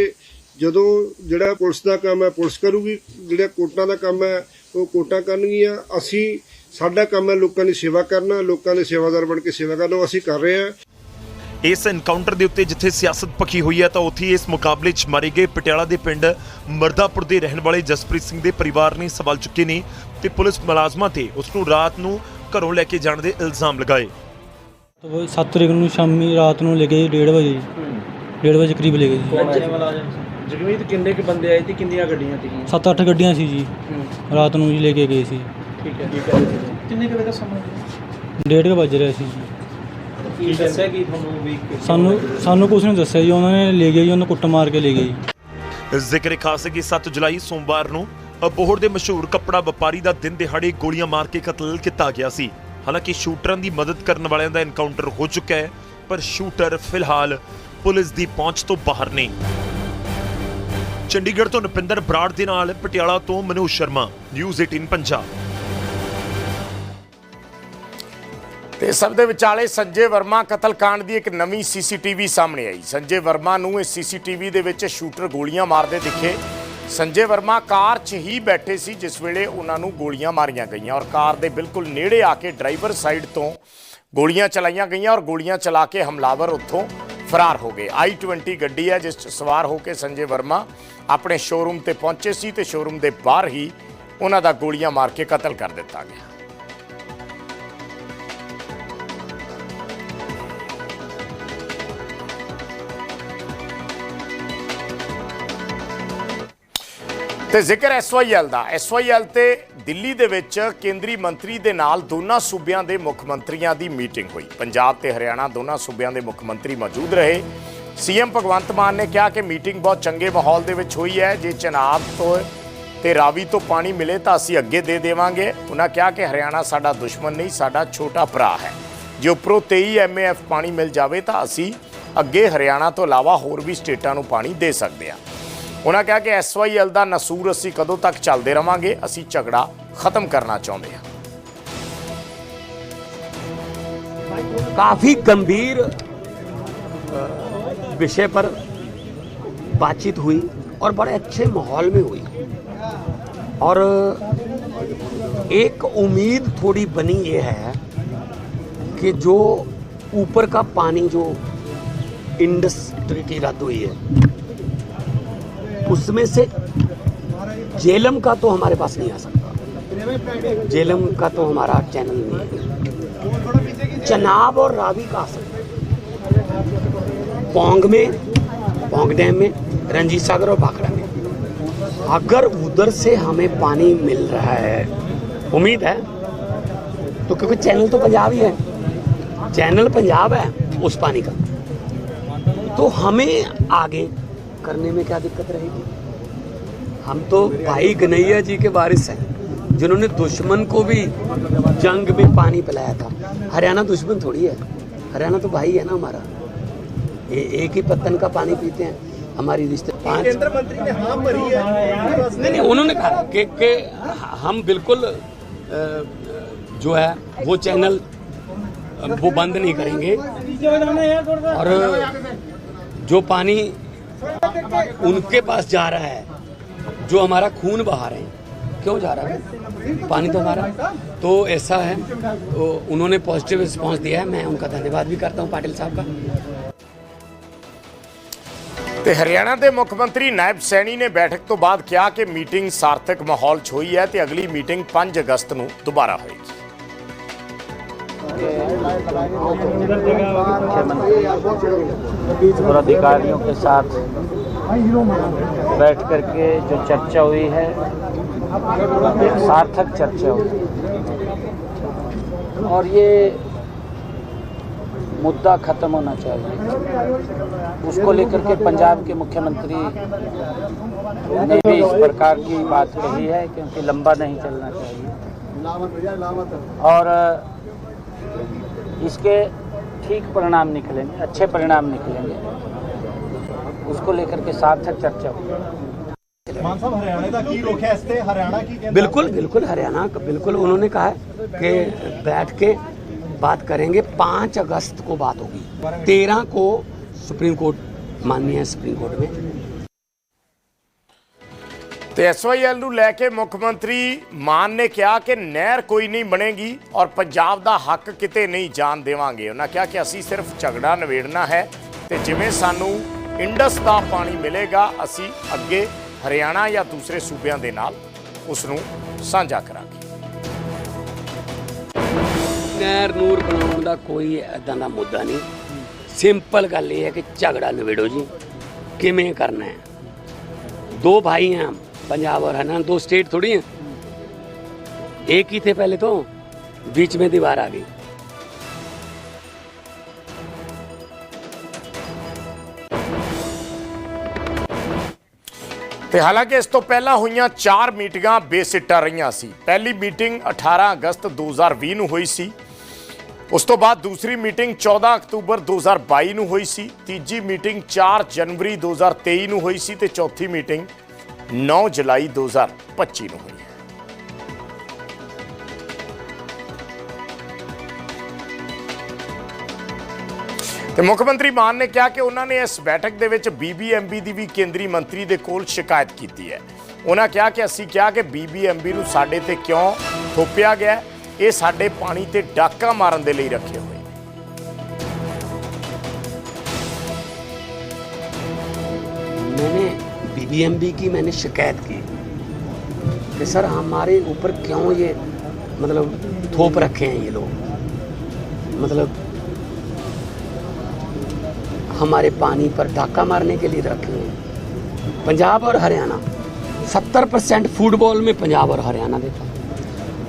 S11: ਜਦੋਂ ਜਿਹੜਾ ਪੁਲਿਸ ਦਾ ਕੰਮ ਹੈ ਪੁਲਿਸ ਕਰੂਗੀ ਜਿਹੜਾ ਕੋਰਟਾਂ ਦਾ ਕੰਮ ਹੈ ਉਹ ਕੋਰਟਾਂ ਕਰਨਗੀਆਂ। ਅਸੀਂ ਸਾਡਾ ਕੰਮ ਹੈ ਲੋਕਾਂ ਦੀ ਸੇਵਾ ਕਰਨਾ ਲੋਕਾਂ ਦੇ ਸੇਵਾਦਾਰ ਬਣ ਕੇ ਸੇਵਾ ਕਰਨਾ ਉਹ ਅਸੀਂ ਕਰ ਰਹੇ ਹਾਂ।
S10: ਇਸ ਐਨਕਾਊਂਟਰ ਦੇ ਉੱਤੇ ਜਿੱਥੇ ਸਿਆਸਤ ਪੱਕੀ ਹੋਈ ਹੈ ਤਾਂ ਉੱਥੇ ਇਸ ਮੁਕਾਬਲੇ 'ਚ ਮਾਰੇ ਗਏ ਪਟਿਆਲਾ ਦੇ ਪਿੰਡ ਮਰਦਾਪੁਰ ਦੇ ਰਹਿਣ ਵਾਲੇ ਜਸਪ੍ਰੀਤ ਸਿੰਘ ਦੇ ਪਰਿਵਾਰ ਨੇ ਸਵਾਲ ਚੁੱਕੇ ਨੇ ਤੇ ਪੁਲਿਸ ਮੁਲਾਜ਼ਮਾਂ ਤੇ ਉਸ ਨੂੰ ਰਾਤ ਨੂੰ ਘਰੋਂ ਲੈ ਕੇ ਜਾਣ ਦੇ ਇਲਜ਼ਾਮ ਲਗਾਏ।
S12: तो 7 ਤਰੀਕ ਨੂੰ ਸ਼ਾਮੀ ਰਾਤ ਨੂੰ ਲੈ ਗਏ 1:30 ਵਜੇ 1:30 ਵਜੇ ਕਰੀਬ ਲੈ ਗਏ ਜੀ।
S9: ਜਗਮੀਤ ਕਿੰਨੇ ਕੁ ਬੰਦੇ ਆਏ ਤੇ ਕਿੰਨੀਆਂ ਗੱਡੀਆਂ ਸੀਗੀਆਂ?
S12: 7-8 ਗੱਡੀਆਂ ਸੀ ਜੀ। ਰਾਤ ਨੂੰ ਜੀ ਲੈ ਕੇ ਗਏ ਸੀ।
S9: ਠੀਕ ਹੈ।
S3: ਕਿੰਨੇ ਕੁ ਵਜੇ ਦਾ ਸਮਾਂ
S12: ਡੇਢ ਕੁ ਵੱਜ ਰਿਹਾ ਸੀ ਜੀ।
S9: ਕੀ ਦੱਸਿਆ ਕੀ ਤੁਹਾਨੂੰ ਵੀ
S12: ਸਾਨੂੰ ਸਾਨੂੰ ਕੁਝ ਨਹੀਂ ਦੱਸਿਆ ਜੀ। ਉਹਨਾਂ ਨੇ ਲੈ ਗਏ ਜੀ ਉਹਨੂੰ ਕੁੱਟ ਮਾਰ ਕੇ ਲੈ ਗਏ ਜੀ।
S10: ਜ਼ਿਕਰ ਖਾਸ ਹੈ ਕਿ 7 ਜੁਲਾਈ ਸੋਮਵਾਰ ਨੂੰ ਅਬੋਹਰ ਦੇ ਮਸ਼ਹੂਰ ਕੱਪੜਾ ਵਪਾਰੀ ਦਾ ਦਿਨ ਦਿਹਾੜੇ ਗੋਲੀਆਂ ਮਾਰ ਕੇ ਕਤਲ ਕੀਤਾ ਗਿਆ ਸੀ। ਹਾਲਾਂਕਿ ਸ਼ੂਟਰਾਂ ਦੀ ਮਦਦ ਕਰਨ ਵਾਲਿਆਂ ਦਾ ਐਨਕਾਊਂਟਰ ਹੋ ਚੁੱਕਾ ਹੈ ਪਰ ਸ਼ੂਟਰ ਫਿਲਹਾਲ ਪੁਲਿਸ ਦੀ ਪਹੁੰਚ ਤੋਂ ਬਾਹਰ ਨੇ। ਚੰਡੀਗੜ੍ਹ ਤੋਂ ਨਪਿੰਦਰ ਬਰਾੜ ਦੇ ਨਾਲ ਪਟਿਆਲਾ ਤੋਂ ਮਨੋਜ ਸ਼ਰਮਾ ਨਿਊਜ਼ 18 ਪੰਜਾਬ।
S1: ਤੇ ਸਭ ਦੇ ਵਿਚਾਲੇ ਸੰਜੇ ਵਰਮਾ ਕਤਲकांड ਦੀ ਇੱਕ ਨਵੀਂ ਸੀਸੀਟੀਵੀ ਸਾਹਮਣੇ ਆਈ। ਸੰਜੇ ਵਰਮਾ ਨੂੰ ਇਸ ਸੀਸੀਟੀਵੀ ਦੇ ਵਿੱਚ ਸ਼ੂਟਰ ਗੋਲੀਆਂ ਮਾਰਦੇ ਦਿਖੇ। ਸੰਜੇ ਵਰਮਾ ਕਾਰ 'ਚ ਹੀ ਬੈਠੇ ਸੀ, ਜਿਸ ਵੇਲੇ ਉਹਨਾਂ ਨੂੰ ਗੋਲੀਆਂ ਮਾਰੀਆਂ ਗਈਆਂ ਔਰ ਕਾਰ ਦੇ ਬਿਲਕੁਲ ਨੇੜੇ ਆ ਕੇ ਡਰਾਈਵਰ ਸਾਈਡ ਤੋਂ ਗੋਲੀਆਂ ਚਲਾਈਆਂ ਗਈਆਂ ਔਰ ਗੋਲੀਆਂ ਚਲਾ ਕੇ ਹਮਲਾਵਰ ਉੱਥੋਂ ਫਰਾਰ ਹੋ ਗਏ। i20 ਗੱਡੀ ਹੈ, ਜਿਸ 'ਚ ਸਵਾਰ ਹੋ ਕੇ ਸੰਜੇ ਵਰਮਾ ਆਪਣੇ ਸ਼ੋਰੂਮ ਤੇ ਪਹੁੰਚੇ ਸੀ ਤੇ ਸ਼ੋਰੂਮ ਦੇ ਬਾਹਰ ਹੀ ਉਹਨਾਂ ਦਾ ਗੋਲੀਆਂ ਮਾਰ ਕੇ ਕਤਲ ਕਰ ਦਿੱਤਾ ਗਿਆ। ਤੇ ਜ਼ਿਕਰ ਐਸਵਾਈਐਲ ਦਾ। ਐਸਵਾਈਐਲ ਤੇ ਦਿੱਲੀ ਦੇ ਵਿੱਚ ਕੇਂਦਰੀ ਮੰਤਰੀ ਦੇ ਨਾਲ ਦੋਨਾਂ ਸੂਬਿਆਂ ਦੇ ਮੁੱਖ ਮੰਤਰੀਆਂ ਦੀ ਮੀਟਿੰਗ ਹੋਈ। ਪੰਜਾਬ ਤੇ ਹਰਿਆਣਾ ਦੋਨਾਂ ਸੂਬਿਆਂ ਦੇ ਮੁੱਖ ਮੰਤਰੀ ਮੌਜੂਦ ਰਹੇ। ਸੀਐਮ ਭਗਵੰਤ ਮਾਨ ਨੇ ਕਿਹਾ ਕਿ ਮੀਟਿੰਗ ਬਹੁਤ ਚੰਗੇ ਮਾਹੌਲ ਦੇ ਵਿੱਚ ਹੋਈ ਹੈ। ਜੇ ਚਨਾਬ ਤੋਂ ਤੇ ਰਾਵੀ ਤੋਂ ਪਾਣੀ ਮਿਲੇ ਤਾਂ ਅਸੀਂ ਅੱਗੇ ਦੇ ਦੇਵਾਂਗੇ। ਉਹਨਾਂ ਕਿਹਾ ਕਿ ਹਰਿਆਣਾ ਸਾਡਾ ਦੁਸ਼ਮਣ ਨਹੀਂ, ਸਾਡਾ ਛੋਟਾ ਭਰਾ ਹੈ। ਜੇ ਉੱਪਰੋਂ 23 ਐਮਏਐਫ ਪਾਣੀ ਮਿਲ ਜਾਵੇ ਤਾਂ ਅਸੀਂ ਅੱਗੇ ਹਰਿਆਣਾ ਤੋਂ ਇਲਾਵਾ ਹੋਰ ਵੀ ਸਟੇਟਾਂ ਨੂੰ ਪਾਣੀ ਦੇ ਸਕਦੇ ਹਾਂ। ਉਹਨਾਂ ਕਿਹਾ ਕਿ ਐਸਵਾਈਐਲ ਦਾ ਨਸੂਰ ਅਸੀਂ ਕਦੋਂ ਤੱਕ ਚੱਲਦੇ ਰਵਾਂਗੇ ਅਸੀਂ ਝਗੜਾ ਖਤਮ ਕਰਨਾ ਚਾਹੁੰਦੇ ਹਾਂ
S13: काफी गंभीर अ, विषय पर बातचीत हुई और बड़े अच्छे माहौल में हुई और एक उम्मीद थोड़ी बनी ये है कि जो ऊपर का पानी जो इंडस्ट्री की रद्द हुई है उसमें से जेलम का तो हमारे पास नहीं आ सकता। जेलम का तो हमारा चैनल नहीं है। चनाब और रावी का आ सकता पोंग में, पोंग डैम में, रंजीत सागर और भाखड़ा में। अगर उधर से हमें पानी मिल रहा है, उम्मीद है तो क्योंकि चैनल तो पंजाब ही है। चैनल पंजाब है उस पानी का। तो हमें आगे करने में क्या दिक्कत रहेगी? हम तो भाई गनैया जी के वारिस हैं जिन्होंने दुश्मन को भी जंग में पानी पिलाया था। हरियाणा दुश्मन थोड़ी है। हरियाणा तो भाई है ना हमारा। ए, एक ही पत्तन का पानी पीते हैं। हमारी रिश्ते पाँच
S4: मंत्री ने हाँ भरी है।
S13: नहीं नहीं उन्होंने कहा कि, के हम बिल्कुल जो है वो चैनल वो बंद नहीं करेंगे। और जो पानी उनके पास जा रहा है जो हमारा खून बहा रहे हैं क्यों जा रहा है पानी तो हमारा तो ऐसा है तो उन्होंने पॉजिटिव रिस्पांस दिया है मैं उनका धन्यवाद भी करता हूँ पाटिल साहब का
S1: ਤੇ ਹਰਿਆਣਾ ਦੇ ਮੁੱਖ ਮੰਤਰੀ ਨਾਇਬ ਸੈਣੀ ਨੇ ਬੈਠਕ ਤੋਂ ਬਾਅਦ ਕਿਹਾ ਕਿ ਮੀਟਿੰਗ ਸਾਰਥਕ ਮਾਹੌਲ 'ਚ ਹੋਈ ਹੈ ਤੇ ਅਗਲੀ ਮੀਟਿੰਗ 5 ਅਗਸਤ ਨੂੰ ਦੁਬਾਰਾ ਹੋਏਗੀ
S3: और अधिकारियों के साथ बैठ करके जो चर्चा हुई है, एक सार्थक चर्चा हुई। और ये मुद्दा खत्म होना चाहिए। उसको लेकर के पंजाब के मुख्यमंत्री ने भी इस प्रकार की बात कही है, क्योंकि लंबा नहीं चलना चाहिए। और इसके ठीक परिणाम निकलेंगे अच्छे परिणाम निकलेंगे। उसको लेकर के सार्थक चर्चा होगी।
S13: बिल्कुल बिल्कुल हरियाणा का बिल्कुल उन्होंने कहा है कि बैठ के बात करेंगे। पाँच अगस्त को बात होगी। तेरह को सुप्रीम कोर्ट माननीय सुप्रीम कोर्ट में।
S1: ਤੇ ਐਸਵਾਈਐਲ ਨੂੰ ਲੈ ਕੇ ਮੁੱਖ ਮੰਤਰੀ ਮਾਨ ਨੇ ਕਿਹਾ ਕਿ ਨਹਿਰ ਕੋਈ ਨਹੀਂ ਬਣੇਗੀ ਔਰ ਪੰਜਾਬ ਦਾ ਹੱਕ ਕਿਤੇ ਨਹੀਂ ਜਾਣ ਦੇਵਾਂਗੇ। ਉਹਨਾਂ ਕਿਹਾ ਕਿ ਅਸੀਂ ਸਿਰਫ ਝਗੜਾ ਨਵੇੜਨਾ ਹੈ ਤੇ ਜਿਵੇਂ ਸਾਨੂੰ ਇੰਡਸ ਦਾ ਪਾਣੀ ਮਿਲੇਗਾ, ਅਸੀਂ ਅੱਗੇ ਹਰਿਆਣਾ ਜਾਂ ਦੂਸਰੇ ਸੂਬਿਆਂ ਦੇ ਨਾਲ ਉਸ ਨੂੰ ਸਾਂਝਾ ਕਰਾਂਗੇ।
S13: ਨਹਿਰ ਨੂਰ ਬਣਾਉਣ ਦਾ ਕੋਈ ਐਦਾਂ ਦਾ ਮੁੱਦਾ ਨਹੀਂ। ਸਿੰਪਲ ਗੱਲ ਇਹ ਹੈ ਕਿ ਝਗੜਾ ਨਵੇੜੋ ਜੀ। ਕਿਵੇਂ ਕਰਨਾ ਹੈ? ਦੋ ਭਾਈ ਆ। पंजाब और हरियाणा दो स्टेट थोड़ी हैं एक ही थे पहले तो बीच में दीवार आ गई
S1: ਤੇ ਹਾਲਾਂਕਿ ਇਸ ਤੋਂ ਪਹਿਲਾਂ ਹੋਈਆਂ ਚਾਰ ਮੀਟਿੰਗਾਂ ਬੇਸਿੱਟਾ ਰਹੀਆਂ ਸੀ ਪਹਿਲੀ ਮੀਟਿੰਗ 18 ਅਗਸਤ 2020 ਨੂੰ ਹੋਈ ਸੀ ਉਸ ਤੋਂ ਬਾਅਦ ਦੂਸਰੀ ਮੀਟਿੰਗ 14 ਅਕਤੂਬਰ 2022 ਨੂੰ ਹੋਈ ਸੀ ਤੀਜੀ ਮੀਟਿੰਗ 4 ਜਨਵਰੀ 2023 ਨੂੰ ਹੋਈ ਸੀ ਤੇ ਚੌਥੀ ਮੀਟਿੰਗ 9 ਜੁਲਾਈ 2025 ਨੂੰ ਹੋਈ ਤੇ ਮੁੱਖ ਮੰਤਰੀ ਮਾਨ ਨੇ ਕਿਹਾ ਕਿ ਉਹਨਾਂ ਨੇ ਇਸ ਬੈਠਕ ਦੇ ਵਿੱਚ ਬੀਬੀਐਮਬੀ ਦੀ ਵੀ ਕੇਂਦਰੀ ਮੰਤਰੀ ਦੇ ਕੋਲ ਸ਼ਿਕਾਇਤ ਕੀਤੀ ਹੈ। ਉਹਨਾਂ ਕਿਹਾ ਕਿ ਅਸੀਂ ਕਿਹਾ ਕਿ ਬੀਬੀਐਮਬੀ ਨੂੰ ਸਾਡੇ ਤੇ ਕਿਉਂ ਥੋਪਿਆ ਗਿਆ ਇਹ ਸਾਡੇ ਪਾਣੀ ਤੇ ਡਾਕਾ ਮਾਰਨ ਦੇ ਲਈ ਰੱਖੇ ਹੋਏ
S13: मैंने बीबीएमबी की मैंने शिकायत की कि सर, हमारे ऊपर क्यों ये मतलब थोप रखे हैं ये लोग? मतलब हमारे पानी पर डाका मारने के लिए रखे हैं। पंजाब और हरियाणा, सत्तर परसेंट फुटबॉल में पंजाब और हरियाणा देता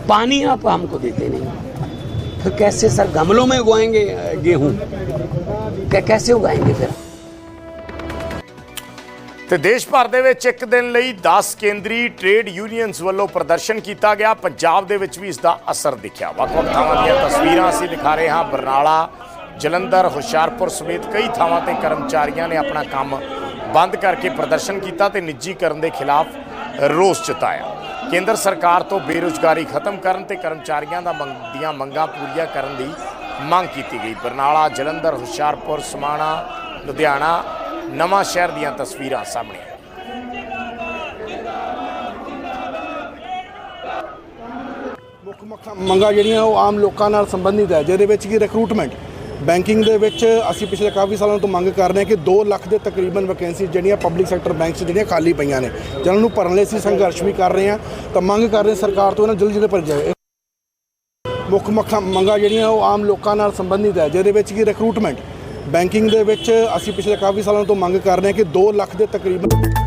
S13: पानी आप हमको देते नहीं। फिर कैसे सर, गमलों में उगाएँगे गेहूँ? कैसे उगाएँगे फिर?
S1: ਤੇ ਦੇਸ਼ ਭਰ ਦੇ ਵਿੱਚ ਇੱਕ ਦਿਨ ਲਈ 10 ਕੇਂਦਰੀ ਟ੍ਰੇਡ ਯੂਨੀਅਨਸ ਵੱਲੋਂ ਪ੍ਰਦਰਸ਼ਨ ਕੀਤਾ ਗਿਆ। ਪੰਜਾਬ ਦੇ ਵਿੱਚ ਵੀ ਇਸ ਦਾ ਅਸਰ ਦਿਖਿਆ। ਵੱਖ-ਵੱਖ ਥਾਵਾਂ ਦੀਆਂ ਤਸਵੀਰਾਂ ਅਸੀਂ ਦਿਖਾ ਰਹੇ ਹਾਂ। ਬਰਨਾਲਾ, ਜਲੰਧਰ, ਹੁਸ਼ਿਆਰਪੁਰ ਸਮੇਤ ਕਈ ਥਾਵਾਂ ਤੇ ਕਰਮਚਾਰੀਆਂ ਨੇ ਆਪਣਾ ਕੰਮ ਬੰਦ ਕਰਕੇ ਪ੍ਰਦਰਸ਼ਨ ਕੀਤਾ ਤੇ ਨਿੱਜੀਕਰਨ ਦੇ ਖਿਲਾਫ ਰੋਸ ਜਤਾਇਆ। ਕੇਂਦਰ ਸਰਕਾਰ ਤੋਂ ਬੇਰੁਜ਼ਗਾਰੀ ਖਤਮ ਕਰਨ ਤੇ ਕਰਮਚਾਰੀਆਂ ਦਾ ਮੰਗ ਦੀਆਂ ਮੰਗਾਂ ਪੂਰੀਆਂ ਕਰਨ ਦੀ ਮੰਗ ਕੀਤੀ ਗਈ। ਬਰਨਾਲਾ, ਜਲੰਧਰ, ਹੁਸ਼ਿਆਰਪੁਰ, ਸਮਾਣਾ, ਲੁਧਿਆਣਾ ਨਵਾਂ ਸ਼ਹਿਰ ਦੀਆਂ ਤਸਵੀਰਾਂ ਸਾਹਮਣੇ।
S4: ਮੁੱਖ ਮੁੱਖ ਮੰਗਾਂ ਜਿਹੜੀਆਂ ਉਹ ਆਮ ਲੋਕਾਂ ਨਾਲ ਸੰਬੰਧਿਤ ਹੈ, ਜਿਹਦੇ ਵਿੱਚ ਕੀ ਰਿਕਰੂਟਮੈਂਟ ਬੈਂਕਿੰਗ ਦੇ ਵਿੱਚ ਅਸੀਂ ਪਿਛਲੇ ਕਾਫੀ ਸਾਲਾਂ ਤੋਂ ਮੰਗ ਕਰ ਰਹੇ ਹਾਂ ਕਿ 2 ਲੱਖ ਦੇ ਤਕਰੀਬਨ ਵੈਕੈਂਸੀ ਜਿਹੜੀਆਂ ਪਬਲਿਕ ਸੈਕਟਰ ਬੈਂਕਸ ਜਿਹੜੀਆਂ ਖਾਲੀ ਪਈਆਂ ਨੇ, ਜਿਹਨਾਂ ਨੂੰ ਭਰਨ ਲਈ ਅਸੀਂ ਸੰਘਰਸ਼ ਵੀ ਕਰ ਰਹੇ ਹਾਂ, ਤਾਂ ਮੰਗ ਕਰ ਰਹੇ ਸਰਕਾਰ ਤੋਂ ਇਹਨਾਂ ਜਲਦੀ ਜਲਦੀ ਭਰ ਜਾਵੇ ਮੁੱਖ ਮੁੱਖ ਮੰਗਾਂ ਜਿਹੜੀਆਂ ਉਹ ਆਮ ਲੋਕਾਂ ਨਾਲ ਸੰਬੰਧਿਤ ਹੈ, ਜਿਹਦੇ ਵਿੱਚ ਕੀ ਰਿਕਰੂਟਮੈਂਟ ਬੈਂਕਿੰਗ ਦੇ ਵਿੱਚ ਅਸੀਂ ਪਿਛਲੇ ਕਾਫੀ ਸਾਲਾਂ ਤੋਂ ਮੰਗ ਕਰ ਰਹੇ ਹਾਂ ਕਿ 2 ਲੱਖ ਦੇ ਤਕਰੀਬਨ